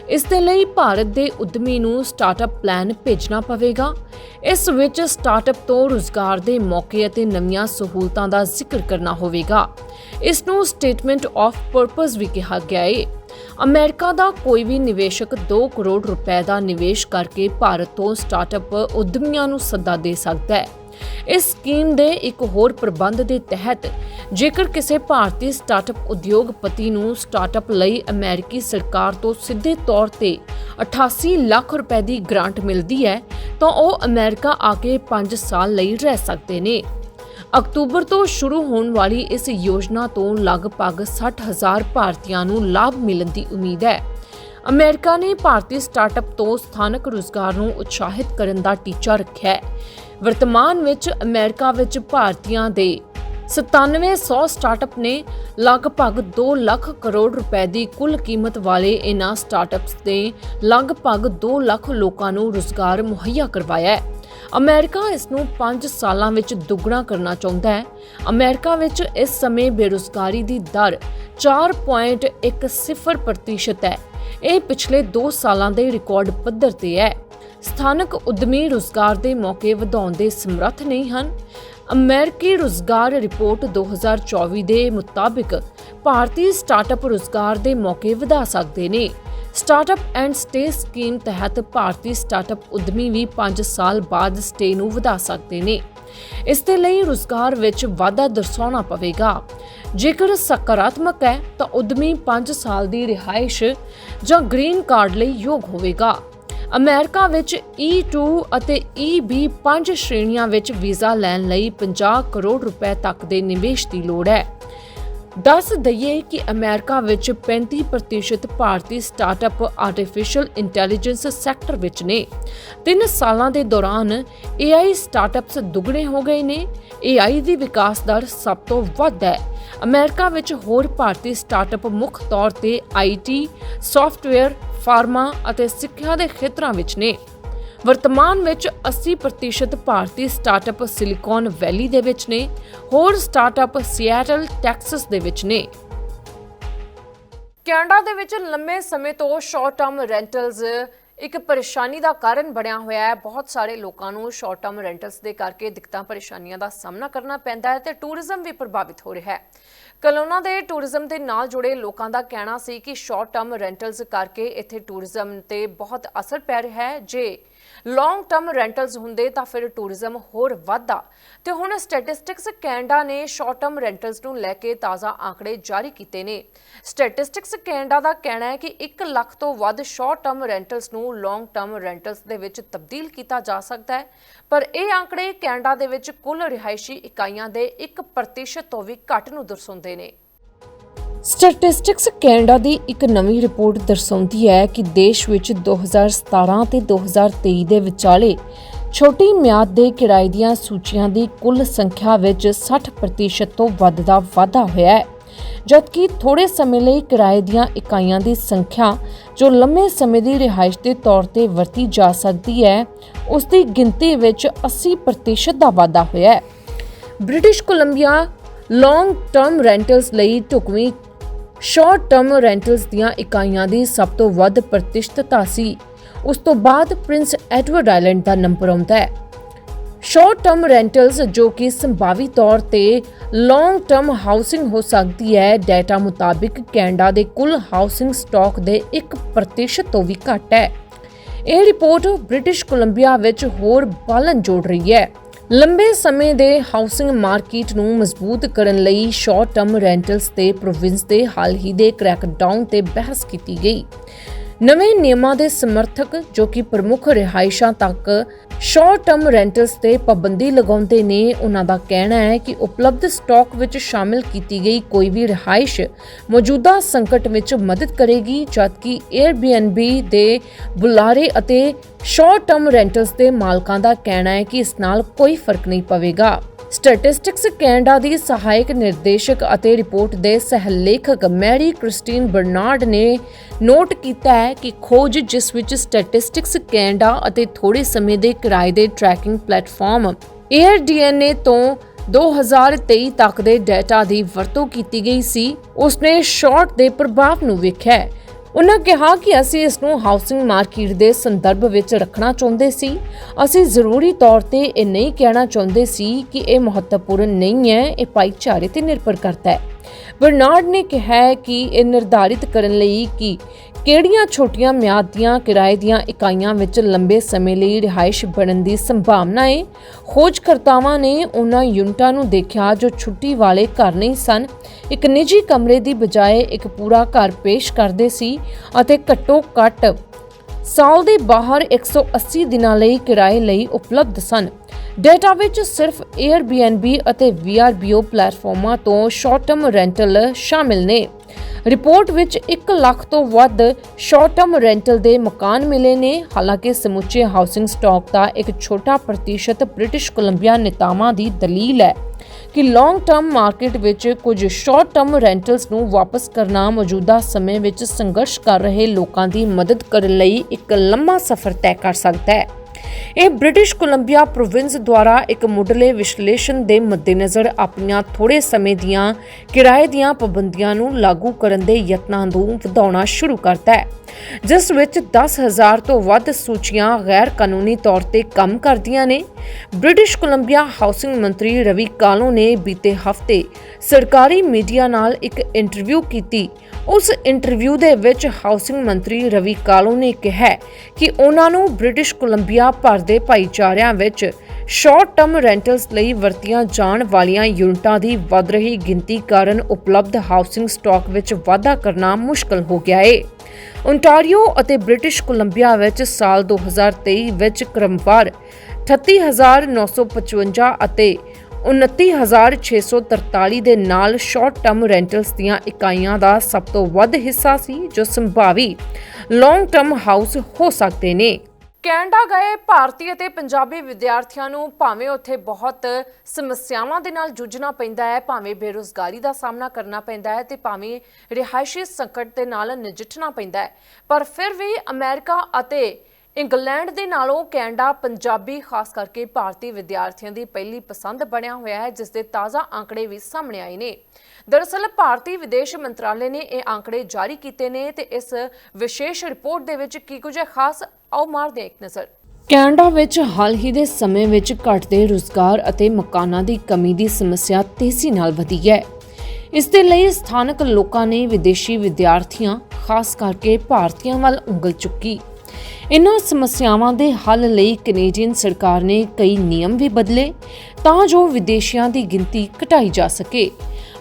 ਇਸ ਦੇ ਲਈ ਭਾਰਤ ਦੇ ਉਦਮੀ ਨੂੰ ਸਟਾਰਟਅਪ ਪਲਾਨ ਭੇਜਣਾ ਪਵੇਗਾ। ਇਸ ਵਿੱਚ ਸਟਾਰਟਅਪ ਤੋਂ ਰੁਜ਼ਗਾਰ ਦੇ ਮੌਕੇ ਅਤੇ ਨਵੀਆਂ ਸਹੂਲਤਾਂ ਦਾ ਜ਼ਿਕਰ ਕਰਨਾ ਹੋਵੇਗਾ। ਇਸ ਨੂੰ ਸਟੇਟਮੈਂਟ ਆਫ ਪਰਪਸ ਵੀ ਕਿਹਾ ਗਿਆ ਹੈ ਅਮਰੀਕਾ ਦਾ ਕੋਈ ਵੀ ਨਿਵੇਸ਼ਕ 2 ਕਰੋੜ ਰੁਪਏ ਦਾ ਨਿਵੇਸ਼ ਕਰਕੇ ਭਾਰਤ ਤੋਂ ਸਟਾਰਟਅਪ ਉਦਮੀਆਂ ਨੂੰ ਸੱਦਾ ਦੇ ਸਕਦਾ ਹੈ। ਇਸ ਸਕੀਮ ਦੇ ਇੱਕ ਹੋਰ ਪ੍ਰਬੰਧ ਦੇ ਤਹਿਤ, ਜੇਕਰ ਕਿਸੇ ਭਾਰਤੀ ਸਟਾਰਟਅਪ ਉਦਯੋਗਪਤੀ ਨੂੰ ਸਟਾਰਟਅਪ ਲਈ ਅਮਰੀਕੀ ਸਰਕਾਰ ਤੋਂ ਸਿੱਧੇ ਤੌਰ ਤੇ 88 ਲੱਖ ਰੁਪਏ ਦੀ ਗ੍ਰਾਂਟ ਮਿਲਦੀ ਹੈ, ਤਾਂ ਉਹ ਅਮਰੀਕਾ ਆ ਕੇ 5 ਸਾਲ ਲਈ ਰਹਿ ਸਕਦੇ ਨੇ। ਅਕਤੂਬਰ ਤੋਂ ਸ਼ੁਰੂ ਹੋਣ ਵਾਲੀ ਇਸ ਯੋਜਨਾ ਤੋਂ ਲਗਭਗ 60000 ਭਾਰਤੀਆਂ ਨੂੰ ਲਾਭ ਮਿਲਣ ਦੀ ਉਮੀਦ ਹੈ। ਅਮਰੀਕਾ ਨੇ ਭਾਰਤੀ ਸਟਾਰਟਅਪ ਤੋਂ ਸਥਾਨਕ ਰੁਜ਼ਗਾਰ ਨੂੰ ਉਤਸ਼ਾਹਿਤ ਕਰਨ ਦਾ ਟੀਚਾ ਰੱਖਿਆ ਹੈ। ਵਰਤਮਾਨ ਵਿੱਚ ਅਮਰੀਕਾ ਵਿੱਚ ਭਾਰਤੀਆਂ ਦੇ। 9700 ਸਟਾਰਟਅਪ ਨੇ ਲਗਭਗ 2 ਲੱਖ ਕਰੋੜ ਰੁਪਏ ਦੀ ਕੁੱਲ ਕੀਮਤ ਵਾਲੇ ਇਹਨਾਂ ਸਟਾਰਟਅਪਸ ਨੇ ਲਗਭਗ 2 ਲੱਖ ਲੋਕਾਂ ਨੂੰ ਰੁਜ਼ਗਾਰ ਮੁਹੱਈਆ ਕਰਵਾਇਆ ਹੈ। ਅਮਰੀਕਾ ਇਸ ਨੂੰ 5 ਸਾਲਾਂ ਵਿੱਚ ਦੁੱਗਣਾ ਕਰਨਾ ਚਾਹੁੰਦਾ ਹੈ। ਅਮਰੀਕਾ ਵਿੱਚ ਇਸ ਸਮੇਂ ਬੇਰੁਜ਼ਗਾਰੀ ਦੀ ਦਰ 4.10% ਹੈ। ਇਹ ਪਿਛਲੇ 2 ਸਾਲਾਂ ਦੇ ਰਿਕਾਰਡ ਪੱਧਰ ਤੇ ਹੈ। ਸਥਾਨਕ ਉਦਮੀ ਰੁਜ਼ਗਾਰ ਦੇ ਮੌਕੇ ਵਧਾਉਣ ਦੇ ਸਮਰੱਥ ਨਹੀਂ ਹਨ। ਅਮਰੀਕੀ ਰੁਜ਼ਗਾਰ ਰਿਪੋਰਟ 2024 ਦੇ ਮੁਤਾਬਿਕ ਭਾਰਤੀ ਸਟਾਰਟਅਪ ਰੁਜ਼ਗਾਰ ਦੇ ਮੌਕੇ ਵਧਾ ਸਕਦੇ ਨੇ। ਸਟਾਰਟਅਪ ਐਂਡ ਸਟੇ ਸਕੀਮ ਤਹਿਤ ਭਾਰਤੀ ਸਟਾਰਟਅਪ ਉਦਮੀ ਵੀ 5 ਸਾਲ ਬਾਅਦ ਸਟੇ ਨੂੰ ਵਧਾ ਸਕਦੇ ਨੇ। ਇਸ ਦੇ ਲਈ ਰੁਜ਼ਗਾਰ ਵਿੱਚ ਵਾਧਾ ਦਰਸਾਉਣਾ ਪਵੇਗਾ। ਜੇਕਰ ਸਕਾਰਾਤਮਕ ਹੈ, ਤਾਂ ਉਦਮੀ 5 ਸਾਲ ਦੀ ਰਿਹਾਇਸ਼ ਜਾਂ ਗ੍ਰੀਨ ਕਾਰਡ ਲਈ ਯੋਗ ਹੋਵੇਗਾ। ਅਮਰੀਕਾ ਵਿੱਚ E2 ਅਤੇ EB ਪੰਜ ਸ਼੍ਰੇਣੀਆਂ ਵਿੱਚ ਵੀਜ਼ਾ ਲੈਣ ਲਈ 50 ਕਰੋੜ ਰੁਪਏ ਤੱਕ ਦੇ ਨਿਵੇਸ਼ ਦੀ ਲੋੜ ਹੈ। ਦੱਸ ਦਈਏ ਕਿ ਅਮਰੀਕਾ ਵਿੱਚ 35% ਭਾਰਤੀ ਸਟਾਰਟਅਪ ਆਰਟੀਫੀਸ਼ੀਅਲ ਇੰਟੈਲੀਜੈਂਸ ਸੈਕਟਰ ਵਿੱਚ ਨੇ। 3 ਸਾਲਾਂ ਦੇ ਦੌਰਾਨ AI ਸਟਾਰਟਅਪਸ ਦੁੱਗਣੇ ਹੋ ਗਏ ਨੇ। AI ਦੀ ਵਿਕਾਸ ਦਰ ਸਭ ਤੋਂ ਵੱਧ ਹੈ। ਅਮਰੀਕਾ ਵਿੱਚ ਹੋਰ ਭਾਰਤੀ ਸਟਾਰਟਅਪ ਮੁੱਖ ਤੌਰ ਤੇ IT, ਸੌਫਟਵੇਅਰ, ਫਾਰਮਾ ਅਤੇ ਸਿੱਖਿਆ ਦੇ ਖੇਤਰਾਂ ਵਿੱਚ ਨੇ। ਵਰਤਮਾਨ ਵਿੱਚ 80% ਭਾਰਤੀ ਸਟਾਰਟਅਪ ਸਿਲੀਕਾਨ ਵੈਲੀ ਦੇ ਵਿੱਚ ਨੇ, ਹੋਰ ਸਟਾਰਟਅਪ ਸੀਐਟਲ, ਟੈਕਸਸ ਦੇ ਵਿੱਚ ਨੇ। ਕੈਨੇਡਾ ਦੇ ਵਿੱਚ ਲੰਮੇ ਸਮੇਂ ਤੋਂ ਸ਼ਾਰਟ ਟਰਮ ਰੈਂਟਲਸ ਇੱਕ ਪਰੇਸ਼ਾਨੀ ਦਾ ਕਾਰਨ ਬਣਿਆ ਹੋਇਆ ਹੈ। ਬਹੁਤ ਸਾਰੇ ਲੋਕਾਂ ਨੂੰ ਸ਼ਾਰਟ ਟਰਮ ਰੈਂਟਲਸ ਦੇ ਕਰਕੇ ਦਿੱਕਤਾਂ, ਪਰੇਸ਼ਾਨੀਆਂ ਦਾ ਸਾਹਮਣਾ ਕਰਨਾ ਪੈਂਦਾ ਹੈ ਤੇ ਟੂਰਿਜ਼ਮ ਵੀ ਪ੍ਰਭਾਵਿਤ ਹੋ ਰਿਹਾ ਹੈ। ਕਲੋਨਾ ਦੇ ਟੂਰਿਜ਼ਮ ਦੇ ਨਾਲ ਜੁੜੇ ਲੋਕਾਂ ਦਾ ਕਹਿਣਾ ਸੀ ਕਿ ਸ਼ਾਰਟ ਟਰਮ ਰੈਂਟਲਸ ਕਰਕੇ ਇੱਥੇ ਟੂਰਿਜ਼ਮ ਤੇ ਬਹੁਤ ਅਸਰ ਪੈ ਰਿਹਾ ਹੈ। ਜੇ ਲੌਂਗ ਟਰਮ ਰੈਂਟਲਸ ਹੁੰਦੇ ਤਾਂ ਫਿਰ ਟੂਰਿਜ਼ਮ ਹੋਰ ਵੱਧਦਾ। ਤੇ ਹੁਣ ਸਟੈਟਿਸਟਿਕਸ ਕੈਨੇਡਾ ਨੇ ਸ਼ਾਰਟ ਟਰਮ ਰੈਂਟਲਸ ਨੂੰ ਲੈ ਕੇ ਤਾਜ਼ਾ ਆંકੜੇ ਜਾਰੀ ਕੀਤੇ ਨੇ। ਸਟੈਟਿਸਟਿਕਸ ਕੈਨੇਡਾ ਦਾ ਕਹਿਣਾ ਹੈ ਕਿ 1 ਲੱਖ ਤੋਂ ਵੱਧ ਸ਼ਾਰਟ ਟਰਮ ਰੈਂਟਲਸ ਨੂੰ ਲੌਂਗ ਟਰਮ ਰੈਂਟਲਸ ਦੇ ਵਿੱਚ ਤਬਦੀਲ ਕੀਤਾ ਜਾ ਸਕਦਾ ਹੈ। ਪਰ ਇਹ ਆંકੜੇ ਕੈਨੇਡਾ ਦੇ ਵਿੱਚ ਕੁੱਲ ਰਿਹਾਇਸ਼ੀ ਇਕਾਈਆਂ ਦੇ 1% ਤੋਂ ਵੀ ਘੱਟ ਨੂੰ ਦਰਸਾਉਂਦੇ ਨੇ। ਸਟੈਟਿਸਟਿਕਸ ਕੈਨੇਡਾ ਦੀ ਇੱਕ ਨਵੀਂ ਰਿਪੋਰਟ ਦਰਸਾਉਂਦੀ ਹੈ ਕਿ ਦੇਸ਼ ਵਿੱਚ 2017 ਤੇ 2023 ਦੇ ਵਿਚਾਲੇ ਛੋਟੀ ਮਿਆਦ ਦੇ ਕਿਰਾਏ ਦੀਆਂ ਸੂਚੀਆਂ ਦੀ ਕੁੱਲ ਸੰਖਿਆ ਵਿੱਚ 60% ਤੋਂ ਵੱਧ ਦਾ ਵਾਧਾ ਹੋਇਆ ਹੈ, ਜਦਕਿ ਥੋੜੇ ਸਮੇਂ ਲਈ ਕਿਰਾਏ ਦੀਆਂ ਇਕਾਈਆਂ ਦੀ ਸੰਖਿਆ ਜੋ ਲੰਮੇ ਸਮੇਂ ਦੀ ਰਿਹਾਇਸ਼ ਦੇ ਤੌਰ ਤੇ ਵਰਤੀ ਜਾ ਸਕਦੀ ਹੈ, ਉਸ ਦੀ ਗਿਣਤੀ ਵਿੱਚ 80% ਦਾ ਵਾਧਾ ਹੋਇਆ ਹੈ। British Columbia long term rentals ਲਈ ਢੁਕਵੀਂ ਸ਼ਾਰਟ ਟਰਮ ਰੈਂਟਲਸ ਦੀਆਂ ਇਕਾਈਆਂ ਦੀ ਸਭ ਤੋਂ ਵੱਧ ਪ੍ਰਤੀਸ਼ਤਤਾ ਸੀ। ਉਸ ਤੋਂ ਬਾਅਦ ਪ੍ਰਿੰਸ ਐਡਵਰਡ ਆਈਲੈਂਡ ਦਾ ਨੰਬਰ ਆਉਂਦਾ ਹੈ। ਸ਼ਾਰਟ ਟਰਮ ਰੈਂਟਲਸ ਜੋ ਕਿ ਸੰਭਾਵੀ ਤੌਰ ਤੇ ਲੌਂਗ ਟਰਮ ਹਾਊਸਿੰਗ ਹੋ ਸਕਦੀ ਹੈ ਡਾਟਾ ਮੁਤਾਬਿਕ ਕੈਨੇਡਾ ਦੇ ਕੁੱਲ ਹਾਊਸਿੰਗ ਸਟਾਕ ਦੇ 1% ਤੋਂ ਵੀ ਘੱਟ ਹੈ। ਇਹ ਰਿਪੋਰਟ ਬ੍ਰਿਟਿਸ਼ ਕੋਲੰਬੀਆ ਵਿੱਚ ਹੋਰ ਬਾਲਣ ਜੋੜ ਰਹੀ ਹੈ। ਲੰਬੇ ਸਮੇਂ ਦੇ ਹਾਊਸਿੰਗ ਮਾਰਕੀਟ ਨੂੰ ਮਜ਼ਬੂਤ ਕਰਨ ਲਈ ਸ਼ਾਰਟ ਟਰਮ ਰੈਂਟਲਸ ਤੇ ਪ੍ਰੋਵਿੰਸ ਦੇ ਹਾਲ ਹੀ ਦੇ ਕ੍ਰੈਕਡਾਊਨ ਤੇ ਬਹਿਸ ਕੀਤੀ ਗਈ। ਨਵੇਂ ਨਿਯਮਾਂ ਦੇ ਸਮਰਥਕ, ਜੋ ਕਿ ਪ੍ਰਮੁੱਖ ਰਿਹਾਇਸ਼ਾਂ ਤੱਕ ਸ਼ਾਰਟ ਟਰਮ ਰੈਂਟਲਸ ਤੇ ਪਾਬੰਦੀ ਲਗਾਉਂਦੇ ਨੇ, ਉਹਨਾਂ ਦਾ ਕਹਿਣਾ ਹੈ ਕਿ ਉਪਲਬਧ ਸਟਾਕ ਵਿੱਚ ਸ਼ਾਮਿਲ ਕੀਤੀ ਗਈ ਕੋਈ ਵੀ ਰਿਹਾਇਸ਼ ਮੌਜੂਦਾ ਸੰਕਟ ਵਿੱਚ ਮਦਦ ਕਰੇਗੀ, ਜਦਕਿ Airbnb ਦੇ ਬੁਲਾਰੇ ਅਤੇ ਸ਼ਾਰਟ ਟਰਮ ਰੈਂਟਲਸ ਦੇ ਮਾਲਕਾਂ ਦਾ ਕਹਿਣਾ ਹੈ ਕਿ ਇਸ ਨਾਲ ਕੋਈ ਫ਼ਰਕ ਨਹੀਂ ਪਵੇਗਾ। ਸਟੈਟਿਸਟਿਕਸ ਕੈਨੇਡਾ ਦੀ ਸਹਾਇਕ ਨਿਰਦੇਸ਼ਕ ਅਤੇ ਰਿਪੋਰਟ ਦੇ ਸਹਿਲੇਖਕ ਮੈਰੀ ਕ੍ਰਿਸਟੀਨ ਬਰਨਾਰਡ ਨੇ ਨੋਟ ਕੀਤਾ ਹੈ ਕਿ ਖੋਜ ਜਿਸ ਵਿੱਚ ਸਟੈਟਿਸਟਿਕਸ ਕੈਨੇਡਾ ਅਤੇ ਥੋੜੇ ਸਮੇਂ ਦੇ ਕਿਰਾਏ ਦੇ ਟਰੈਕਿੰਗ ਪਲੇਟਫਾਰਮ ਏਅਰ AirDNA ਤੋਂ 2023 ਤੱਕ ਦੇ ਡਾਟਾ ਦੀ ਵਰਤੋਂ ਕੀਤੀ ਗਈ ਸੀ, ਉਸਨੇ ਸ਼ਾਰਟ ਦੇ ਪ੍ਰਭਾਵ ਨੂੰ ਵੇਖਿਆ ਉਨ੍ਹਾਂ ਕਿਹਾ ਕਿ ਅਸੀਂ ਇਸ ਨੂੰ ਹਾਊਸਿੰਗ ਮਾਰਕੀਟ ਦੇ ਸੰਦਰਭ ਵਿੱਚ ਰੱਖਣਾ ਚਾਹੁੰਦੇ ਸੀ। ਅਸੀਂ ਜ਼ਰੂਰੀ ਤੌਰ ਤੇ ਇਹ ਨਹੀਂ ਕਹਿਣਾ ਚਾਹੁੰਦੇ ਸੀ ਕਿ ਇਹ ਮਹੱਤਵਪੂਰਨ ਨਹੀਂ ਹੈ, ਇਹ ਭਾਈਚਾਰੇ ਤੇ ਨਿਰਭਰ ਕਰਦਾ ਹੈ। ਬਰਨਾਰਡ ਨੇ ਕਿਹਾ ਕਿ ਇਹ ਨਿਰਧਾਰਿਤ ਕਰਨ ਲਈ ਕਿ ਕਿਹੜੀਆਂ ਛੋਟੀਆਂ ਮਿਆਦ ਦੀਆਂ ਕਿਰਾਏ ਦੀਆਂ ਇਕਾਈਆਂ ਵਿੱਚ ਲੰਬੇ ਸਮੇਂ ਲਈ ਰਿਹਾਇਸ਼ ਬਣਨ ਦੀ ਸੰਭਾਵਨਾ ਹੈ ਖੋਜਕਰਤਾਵਾਂ ਨੇ ਉਹਨਾਂ ਯੂਨਿਟਾਂ ਨੂੰ ਦੇਖਿਆ ਜੋ ਛੁੱਟੀ ਵਾਲੇ ਘਰ ਨਹੀਂ ਸਨ। ਇੱਕ ਨਿੱਜੀ ਕਮਰੇ ਦੀ ਬਜਾਏ ਇੱਕ ਪੂਰਾ ਘਰ ਪੇਸ਼ ਕਰਦੇ ਸੀ ਅਤੇ ਘੱਟੋ ਘੱਟ ਸਾਲ ਦੇ ਬਾਹਰ 180 ਦਿਨਾਂ ਲਈ ਕਿਰਾਏ ਲਈ ਉਪਲਬਧ ਸਨ। ਡੇਟਾ ਵਿੱਚ ਸਿਰਫ Airbnb ਅਤੇ VRBO ਪਲੇਟਫਾਰਮਾਂ ਤੋਂ ਸ਼ਾਰਟ ਟਰਮ ਰੈਂਟਲ ਸ਼ਾਮਿਲ ਨੇ। ਰਿਪੋਰਟ ਵਿੱਚ 1 ਲੱਖ ਤੋਂ ਵੱਧ ਸ਼ਾਰਟ ਟਰਮ ਰੈਂਟਲ ਦੇ ਮਕਾਨ ਮਿਲੇ ਨੇ। ਹਾਲਾਂਕਿ ਸਮੁੱਚੇ ਹਾਊਸਿੰਗ ਸਟਾਕ ਦਾ ਇੱਕ ਛੋਟਾ ਪ੍ਰਤੀਸ਼ਤ ਬ੍ਰਿਟਿਸ਼ ਕੋਲੰਬੀਆ ਨੇਤਾਵਾਂ ਦੀ ਦਲੀਲ ਹੈ ਕਿ ਲੌਂਗ ਟਰਮ ਮਾਰਕੀਟ ਵਿੱਚ ਕੁਝ ਸ਼ਾਰਟ ਟਰਮ ਰੈਂਟਲਸ ਨੂੰ ਵਾਪਸ ਕਰਨਾ ਮੌਜੂਦਾ ਸਮੇਂ ਵਿੱਚ ਸੰਘਰਸ਼ ਕਰ ਰਹੇ ਲੋਕਾਂ ਦੀ ਮਦਦ ਕਰਨ ਲਈ ਇੱਕ ਲੰਮਾ ਸਫ਼ਰ ਤੈਅ ਕਰ ਸਕਦਾ ਹੈ। ਇਹ ਬ੍ਰਿਟਿਸ਼ ਕੋਲੰਬੀਆ ਪ੍ਰੋਵਿੰਸ ਦੁਆਰਾ ਇੱਕ ਮੁੱਢਲੇ ਵਿਸ਼ਲੇਸ਼ਣ ਦੇ ਮੱਦੇਨਜ਼ਰ ਆਪਣੀਆਂ ਥੋੜੇ ਸਮੇਂ ਦੀਆਂ ਕਿਰਾਏ ਦੀਆਂ ਪਾਬੰਦੀਆਂ ਨੂੰ ਲਾਗੂ ਕਰਨ ਦੇ ਯਤਨਾਂ ਨੂੰ ਵਧਾਉਣਾ ਸ਼ੁਰੂ ਕਰਦਾ ਹੈ। ਜਿਸ ਵਿੱਚ 10000 ਤੋਂ ਵੱਧ ਸੂਚੀਆਂ ਗੈਰ ਕਾਨੂੰਨੀ ਤੌਰ ਤੇ ਕੰਮ ਕਰਦੀਆਂ ਨੇ। ਬ੍ਰਿਟਿਸ਼ ਕੋਲੰਬੀਆ ਹਾਊਸਿੰਗ ਮੰਤਰੀ ਰਵੀ ਕਾਲੋ ਨੇ ਬੀਤੇ ਹਫ਼ਤੇ ਸਰਕਾਰੀ ਮੀਡੀਆ ਨਾਲ ਇੱਕ ਇੰਟਰਵਿਊ ਕੀਤੀ ਉਸ ਇੰਟਰਵਿਊ ਦੇ ਵਿੱਚ ਹਾਊਸਿੰਗ ਮੰਤਰੀ ਰਵੀ ਕਾਲੋ ਨੇ ਕਿਹਾ ਕਿ ਉਹਨਾਂ ਨੂੰ ਬ੍ਰਿਟਿਸ਼ ਕੋਲੰਬੀਆ ਭਰ ਦੇ ਭਾਈਚਾਰਿਆਂ ਵਿੱਚ ਸ਼ਾਰਟ ਟਰਮ ਰੈਂਟਲਸ ਲਈ ਵਰਤੀਆਂ ਜਾਣ ਵਾਲੀਆਂ ਯੂਨਿਟਾਂ ਦੀ ਵੱਧ ਰਹੀ ਗਿਣਤੀ ਕਾਰਨ ਉਪਲਬਧ ਹਾਊਸਿੰਗ ਸਟਾਕ ਵਿੱਚ ਵਾਧਾ ਕਰਨਾ ਮੁਸ਼ਕਲ ਹੋ ਗਿਆ ਹੈ ਓਨਟਾਰੀਓ ਅਤੇ ਬ੍ਰਿਟਿਸ਼ ਕੋਲੰਬੀਆ ਵਿੱਚ ਸਾਲ 2023 ਵਿੱਚ ਕ੍ਰਮਵਾਰ 38955 ਅਤੇ 29643 ਦੇ ਨਾਲ ਸ਼ਾਰਟ ਟਰਮ ਰੈਂਟਲਸ ਦੀਆਂ ਇਕਾਈਆਂ ਦਾ ਸਭ ਤੋਂ ਵੱਧ ਹਿੱਸਾ ਸੀ, ਜੋ ਸੰਭਾਵੀ ਲੌਂਗ ਟਰਮ ਹਾਊਸ ਹੋ ਸਕਦੇ ਨੇ। ਕੈਨੇਡਾ ਗਏ, ਭਾਰਤੀ ਅਤੇ ਪੰਜਾਬੀ ਵਿਦਿਆਰਥੀਆਂ ਨੂੰ ਭਾਵੇਂ ਉੱਥੇ ਬਹੁਤ ਸਮੱਸਿਆਵਾਂ ਦੇ ਨਾਲ ਜੂਝਣਾ ਪੈਂਦਾ ਹੈ, ਭਾਵੇਂ ਬੇਰੁਜ਼ਗਾਰੀ ਦਾ ਸਾਹਮਣਾ ਕਰਨਾ ਪੈਂਦਾ ਹੈ ਤੇ ਭਾਵੇਂ ਰਿਹਾਇਸ਼ੀ ਸੰਕਟ ਦੇ ਨਾਲ ਨਜਿੱਠਣਾ ਪੈਂਦਾ ਹੈ, ਪਰ ਫਿਰ ਵੀ ਅਮਰੀਕਾ ਅਤੇ ਇੰਗਲੈਂਡ ਦੇ ਨਾਲੋਂ ਕੈਨੇਡਾ ਪੰਜਾਬੀ, ਖਾਸ ਕਰਕੇ ਭਾਰਤੀ ਵਿਦਿਆਰਥੀਆਂ ਦੀ ਪਹਿਲੀ ਪਸੰਦ ਬਣਿਆ ਹੋਇਆ ਹੈ ਜਿਸ ਦੇ ਤਾਜ਼ਾ ਆંકੜੇ ਵੀ ਸਾਹਮਣੇ ਆਏ ਨੇ। ਦਰਅਸਲ, ਭਾਰਤੀ ਵਿਦੇਸ਼ ਮੰਤਰਾਲੇ ਨੇ ਇਹ ਆંકੜੇ ਜਾਰੀ ਕੀਤੇ ਨੇ ਤੇ ਇਸ ਵਿਸ਼ੇਸ਼ ਰਿਪੋਰਟ ਦੇ ਵਿੱਚ ਕੀ ਕੁਝ ਖਾਸ ਆਓ ਮਾਰਦੇ ਹਾਂ ਇੱਕ ਨਜ਼ਰ। ਕੈਨੇਡਾ ਵਿੱਚ ਹਾਲ ਹੀ ਦੇ ਸਮੇਂ ਵਿੱਚ ਘਟਦੇ ਰੁਜ਼ਗਾਰ ਅਤੇ ਮਕਾਨਾਂ ਦੀ ਕਮੀ ਦੀ ਸਮੱਸਿਆ ਤੇਜ਼ੀ ਨਾਲ ਵਧੀ ਹੈ। ਇਸ ਦੇ ਲਈ ਸਥਾਨਕ ਲੋਕਾਂ ਨੇ ਵਿਦੇਸ਼ੀ ਵਿਦਿਆਰਥੀਆਂ, ਖਾਸ ਕਰਕੇ ਭਾਰਤੀਆਂ ਵੱਲ ਉਂਗਲ ਚੁੱਕੀ। ਇਨ੍ਹਾਂ ਸਮੱਸਿਆਵਾਂ ਦੇ ਹੱਲ ਲਈ ਕੈਨੇਡੀਅਨ ਸਰਕਾਰ ਨੇ ਕਈ ਨਿਯਮ ਵੀ ਬਦਲੇ ਤਾਂ ਜੋ ਵਿਦੇਸ਼ੀਆਂ ਦੀ ਗਿਣਤੀ ਘਟਾਈ ਜਾ ਸਕੇ।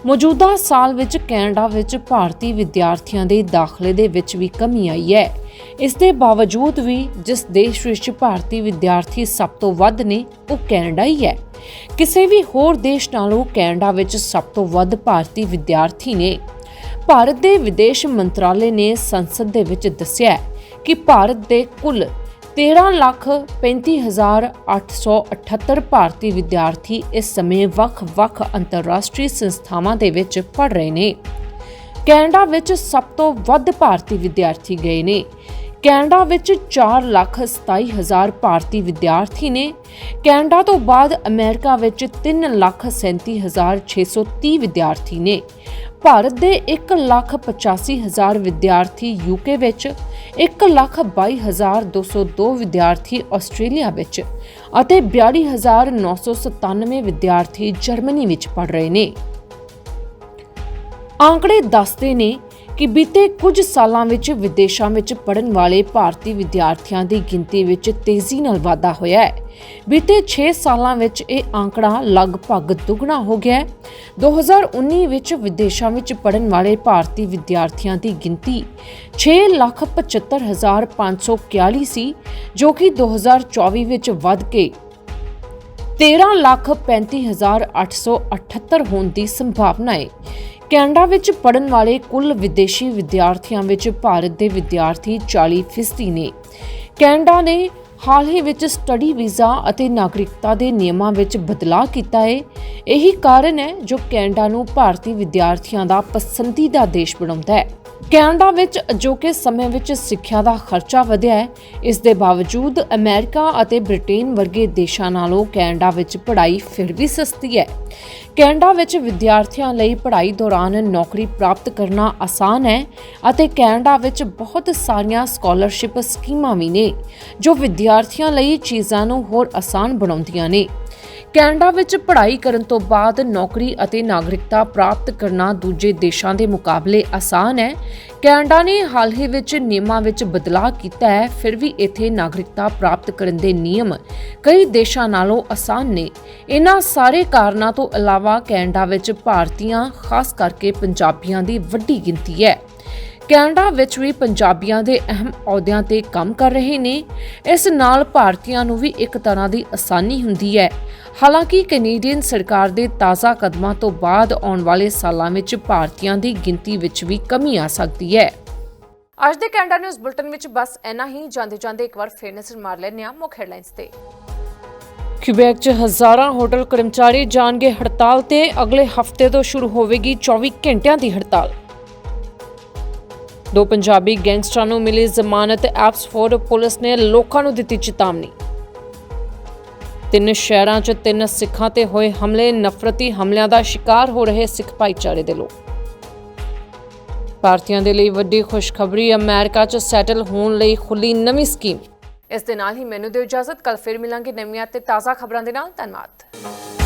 ਮੌਜੂਦਾ ਸਾਲ ਵਿੱਚ ਕੈਨੇਡਾ ਵਿੱਚ ਭਾਰਤੀ ਵਿਦਿਆਰਥੀਆਂ ਦੇ ਦਾਖਲੇ ਦੇ ਵਿੱਚ ਵੀ ਕਮੀ ਆਈ ਹੈ। ਇਸ ਦੇ ਬਾਵਜੂਦ ਵੀ ਜਿਸ ਦੇਸ਼ ਵਿੱਚ ਭਾਰਤੀ ਵਿਦਿਆਰਥੀ ਸਭ ਤੋਂ ਵੱਧ ਨੇ, ਉਹ ਕੈਨੇਡਾ ਹੀ ਹੈ। ਕਿਸੇ ਵੀ ਹੋਰ ਦੇਸ਼ ਨਾਲੋਂ ਕੈਨੇਡਾ ਵਿੱਚ ਸਭ ਤੋਂ ਵੱਧ ਭਾਰਤੀ ਵਿਦਿਆਰਥੀ ਨੇ। ਭਾਰਤ ਦੇ ਵਿਦੇਸ਼ ਮੰਤਰਾਲੇ ਨੇ ਸੰਸਦ ਦੇ ਵਿੱਚ ਦੱਸਿਆ ਕਿ ਭਾਰਤ ਦੇ ਕੁੱਲ 13 ਲੱਖ 35878 ਭਾਰਤੀ ਵਿਦਿਆਰਥੀ ਇਸ ਸਮੇਂ ਵੱਖ-ਵੱਖ ਅੰਤਰਰਾਸ਼ਟਰੀ ਸੰਸਥਾਵਾਂ ਦੇ ਵਿੱਚ ਪੜ੍ਹ ਰਹੇ ਨੇ। ਕੈਨੇਡਾ ਵਿੱਚ ਸਭ ਤੋਂ ਵੱਧ ਭਾਰਤੀ ਵਿਦਿਆਰਥੀ ਗਏ ਨੇ। ਕੈਨੇਡਾ ਵਿੱਚ 4 ਲੱਖ 27 ਹਜ਼ਾਰ ਭਾਰਤੀ ਵਿਦਿਆਰਥੀ ਨੇ। ਕੈਨੇਡਾ ਤੋਂ ਬਾਅਦ ਅਮਰੀਕਾ ਵਿੱਚ 3 ਲੱਖ 37 ਹਜ਼ਾਰ 630 ਵਿਦਿਆਰਥੀ ਨੇ। ਭਾਰਤ ਦੇ 1 ਲੱਖ 85 ਹਜ਼ਾਰ ਵਿਦਿਆਰਥੀ ਯੂਕੇ ਵਿੱਚ 1 ਲੱਖ 22 ਹਜ਼ਾਰ 202 ਵਿਦਿਆਰਥੀ ਆਸਟ੍ਰੇਲੀਆ ਵਿੱਚ ਅਤੇ 42 ਹਜ਼ਾਰ 997 ਵਿਦਿਆਰਥੀ ਜਰਮਨੀ ਵਿੱਚ ਪੜ੍ਹ ਰਹੇ ਨੇ। ਆંકੜੇ ਦੱਸਦੇ ਨੇ ਕਿ ਬੀਤੇ ਕੁਝ ਸਾਲਾਂ ਵਿੱਚ ਵਿਦੇਸ਼ਾਂ ਵਿੱਚ ਪੜਨ ਵਾਲੇ ਭਾਰਤੀ ਵਿਦਿਆਰਥੀਆਂ ਦੀ ਗਿਣਤੀ ਵਿੱਚ ਤੇਜ਼ੀ ਨਾਲ ਵਾਧਾ ਹੋਇਆ ਹੈ। ਬੀਤੇ 6 ਸਾਲਾਂ ਵਿੱਚ ਇਹ ਆંકੜਾ ਲਗਭਗ ਦੁੱਗਣਾ ਹੋ ਗਿਆ ਹੈ। 2019 ਵਿੱਚ ਵਿਦੇਸ਼ਾਂ ਵਿੱਚ ਪੜਨ ਵਾਲੇ ਭਾਰਤੀ ਵਿਦਿਆਰਥੀਆਂ ਦੀ ਗਿਣਤੀ 6,75,541 ਸੀ ਜੋ ਕਿ 2024 ਵਿੱਚ ਵੱਧ ਕੇ 13,35,878 ਹੋਣ ਦੀ ਸੰਭਾਵਨਾ ਹੈ। ਕੈਨੇਡਾ ਵਿੱਚ ਪੜਨ ਵਾਲੇ ਕੁੱਲ ਵਿਦੇਸ਼ੀ ਵਿਦਿਆਰਥੀਆਂ ਵਿੱਚ ਭਾਰਤ ਦੇ ਵਿਦਿਆਰਥੀ 40% ਨੇ। ਕੈਨੇਡਾ ਨੇ ਹਾਲ ਹੀ ਵਿੱਚ ਸਟੱਡੀ ਵੀਜ਼ਾ ਅਤੇ ਨਾਗਰਿਕਤਾ ਦੇ ਨਿਯਮਾਂ ਵਿੱਚ ਬਦਲਾਅ ਕੀਤਾ ਹੈ ਇਹੀ ਕਾਰਨ ਹੈ ਜੋ ਕੈਨੇਡਾ ਨੂੰ ਭਾਰਤੀ ਵਿਦਿਆਰਥੀਆਂ ਦਾ ਪਸੰਦੀਦਾ ਦੇਸ਼ ਬਣਾਉਂਦਾ ਹੈ। ਕੈਨੇਡਾ ਵਿੱਚ ਅਜੋਕੇ ਸਮੇਂ ਵਿੱਚ ਸਿੱਖਿਆ ਦਾ ਖਰਚਾ ਵਧਿਆ ਹੈ, ਇਸ ਦੇ ਬਾਵਜੂਦ ਅਮਰੀਕਾ ਅਤੇ ਬ੍ਰਿਟੇਨ ਵਰਗੇ ਦੇਸ਼ਾਂ ਨਾਲੋਂ ਕੈਨੇਡਾ ਵਿੱਚ ਪੜ੍ਹਾਈ ਫਿਰ ਵੀ ਸਸਤੀ ਹੈ। ਕੈਨੇਡਾ ਵਿੱਚ ਵਿਦਿਆਰਥੀਆਂ ਲਈ ਪੜ੍ਹਾਈ ਦੌਰਾਨ ਨੌਕਰੀ ਪ੍ਰਾਪਤ ਕਰਨਾ ਆਸਾਨ ਹੈ ਅਤੇ ਕੈਨੇਡਾ ਵਿੱਚ ਬਹੁਤ ਸਾਰੀਆਂ ਸਕਾਲਰਸ਼ਿਪ ਸਕੀਮਾਂ ਵੀ ਨੇ, ਜੋ ਵਿਦਿਆਰਥੀਆਂ ਲਈ ਚੀਜ਼ਾਂ ਨੂੰ ਹੋਰ ਆਸਾਨ ਬਣਾਉਂਦੀਆਂ ਨੇ। ਕੈਨੇਡਾ ਵਿੱਚ ਪੜ੍ਹਾਈ ਕਰਨ ਤੋਂ ਬਾਅਦ ਨੌਕਰੀ ਅਤੇ ਨਾਗਰਿਕਤਾ ਪ੍ਰਾਪਤ ਕਰਨਾ ਦੂਜੇ ਦੇਸ਼ਾਂ ਦੇ ਮੁਕਾਬਲੇ ਆਸਾਨ ਹੈ। ਕੈਨੇਡਾ ਨੇ ਹਾਲ ਹੀ ਵਿੱਚ ਨਿਯਮਾਂ ਵਿੱਚ ਬਦਲਾਅ ਕੀਤਾ ਹੈ, ਫਿਰ ਵੀ ਇੱਥੇ ਨਾਗਰਿਕਤਾ ਪ੍ਰਾਪਤ ਕਰਨ ਦੇ ਨਿਯਮ ਕਈ ਦੇਸ਼ਾਂ ਨਾਲੋਂ ਆਸਾਨ ਨੇ। ਇਹਨਾਂ ਸਾਰੇ ਕਾਰਨਾਂ ਤੋਂ ਇਲਾਵਾ ਕੈਨੇਡਾ ਵਿੱਚ ਭਾਰਤੀਆਂ, ਖਾਸ ਕਰਕੇ ਪੰਜਾਬੀਆਂ ਦੀ ਵੱਡੀ ਗਿਣਤੀ ਹੈ। ਕੈਨੇਡਾ ਵਿੱਚ ਵੀ ਪੰਜਾਬੀਆਂ ਦੇ ਅਹਿਮ ਅਹੁਦਿਆਂ ਤੇ ਕੰਮ ਕਰ ਰਹੇ ਨੇ। ਇਸ ਨਾਲ ਭਾਰਤੀਆਂ ਨੂੰ ਵੀ ਇੱਕ ਤਰ੍ਹਾਂ ਦੀ ਆਸਾਨੀ ਹੁੰਦੀ ਹੈ। ਹਾਲਾਂਕਿ ਕੈਨੇਡੀਅਨ ਸਰਕਾਰ ਦੇ ਤਾਜ਼ਾ ਕਦਮਾਂ ਤੋਂ ਬਾਅਦ ਆਉਣ ਵਾਲੇ ਸਾਲਾਂ ਵਿੱਚ ਭਾਰਤੀਆਂ ਦੀ ਗਿਣਤੀ ਵਿੱਚ ਵੀ ਕਮੀ ਆ ਸਕਦੀ ਹੈ। ਅੱਜ ਦੇ ਕੈਨੇਡਾ ਨਿਊਜ਼ ਬੁਲਟਨ ਵਿੱਚ ਬਸ ਇੰਨਾ ਹੀ। ਜਾਂਦੇ ਜਾਂਦੇ ਇੱਕ ਵਾਰ ਫੇਰ ਨਜ਼ਰ ਮਾਰ ਲੈਂਦੇ ਹਾਂ ਮੁੱਖ ਹੈਡਲਾਈਨਸ ਤੇ। ਕਿਊਬੈਕ 'ਚ ਹਜ਼ਾਰਾਂ ਹੋਟਲ ਕਰਮਚਾਰੀ ਜਾਣਗੇ ਹੜਤਾਲ ਤੇ। ਅਗਲੇ ਹਫ਼ਤੇ ਤੋਂ ਸ਼ੁਰੂ ਹੋਵੇਗੀ 24 ਘੰਟਿਆਂ ਦੀ ਹੜਤਾਲ। ਦੋ ਪੰਜਾਬੀ ਗੈਂਗਸਟਰਾਂ ਨੂੰ ਮਿਲੀ ਜ਼ਮਾਨਤ ਐਪਸਫੋਰਡ ਪੁਲਿਸ ਨੇ ਲੋਕਾਂ ਨੂੰ ਦਿੱਤੀ ਚੇਤਾਵਨੀ। ਤਿੰਨ ਸ਼ਹਿਰਾਂ 'ਚ ਤਿੰਨ ਸਿੱਖਾਂ ਤੇ ਹੋਏ ਹਮਲੇ, ਨਫ਼ਰਤੀ ਹਮਲਿਆਂ ਦਾ ਸ਼ਿਕਾਰ ਹੋ ਰਹੇ ਸਿੱਖ ਭਾਈਚਾਰੇ ਦੇ ਲੋਕ। ਭਾਰਤੀਆਂ ਦੇ ਲਈ ਵੱਡੀ ਖੁਸ਼ਖਬਰੀ, ਅਮਰੀਕਾ 'ਚ ਸੈਟਲ ਹੋਣ ਲਈ ਖੁੱਲੀ ਨਵੀਂ ਸਕੀਮ। ਇਸ ਦੇ ਨਾਲ ਹੀ ਮੈਨੂੰ ਦਿਓ ਇਜਾਜ਼ਤ ਕੱਲ ਫਿਰ ਮਿਲਾਂਗੇ ਨਵੀਆਂ ਤੇ ਤਾਜ਼ਾ ਖਬਰਾਂ ਦੇ ਨਾਲ। ਧੰਨਵਾਦ।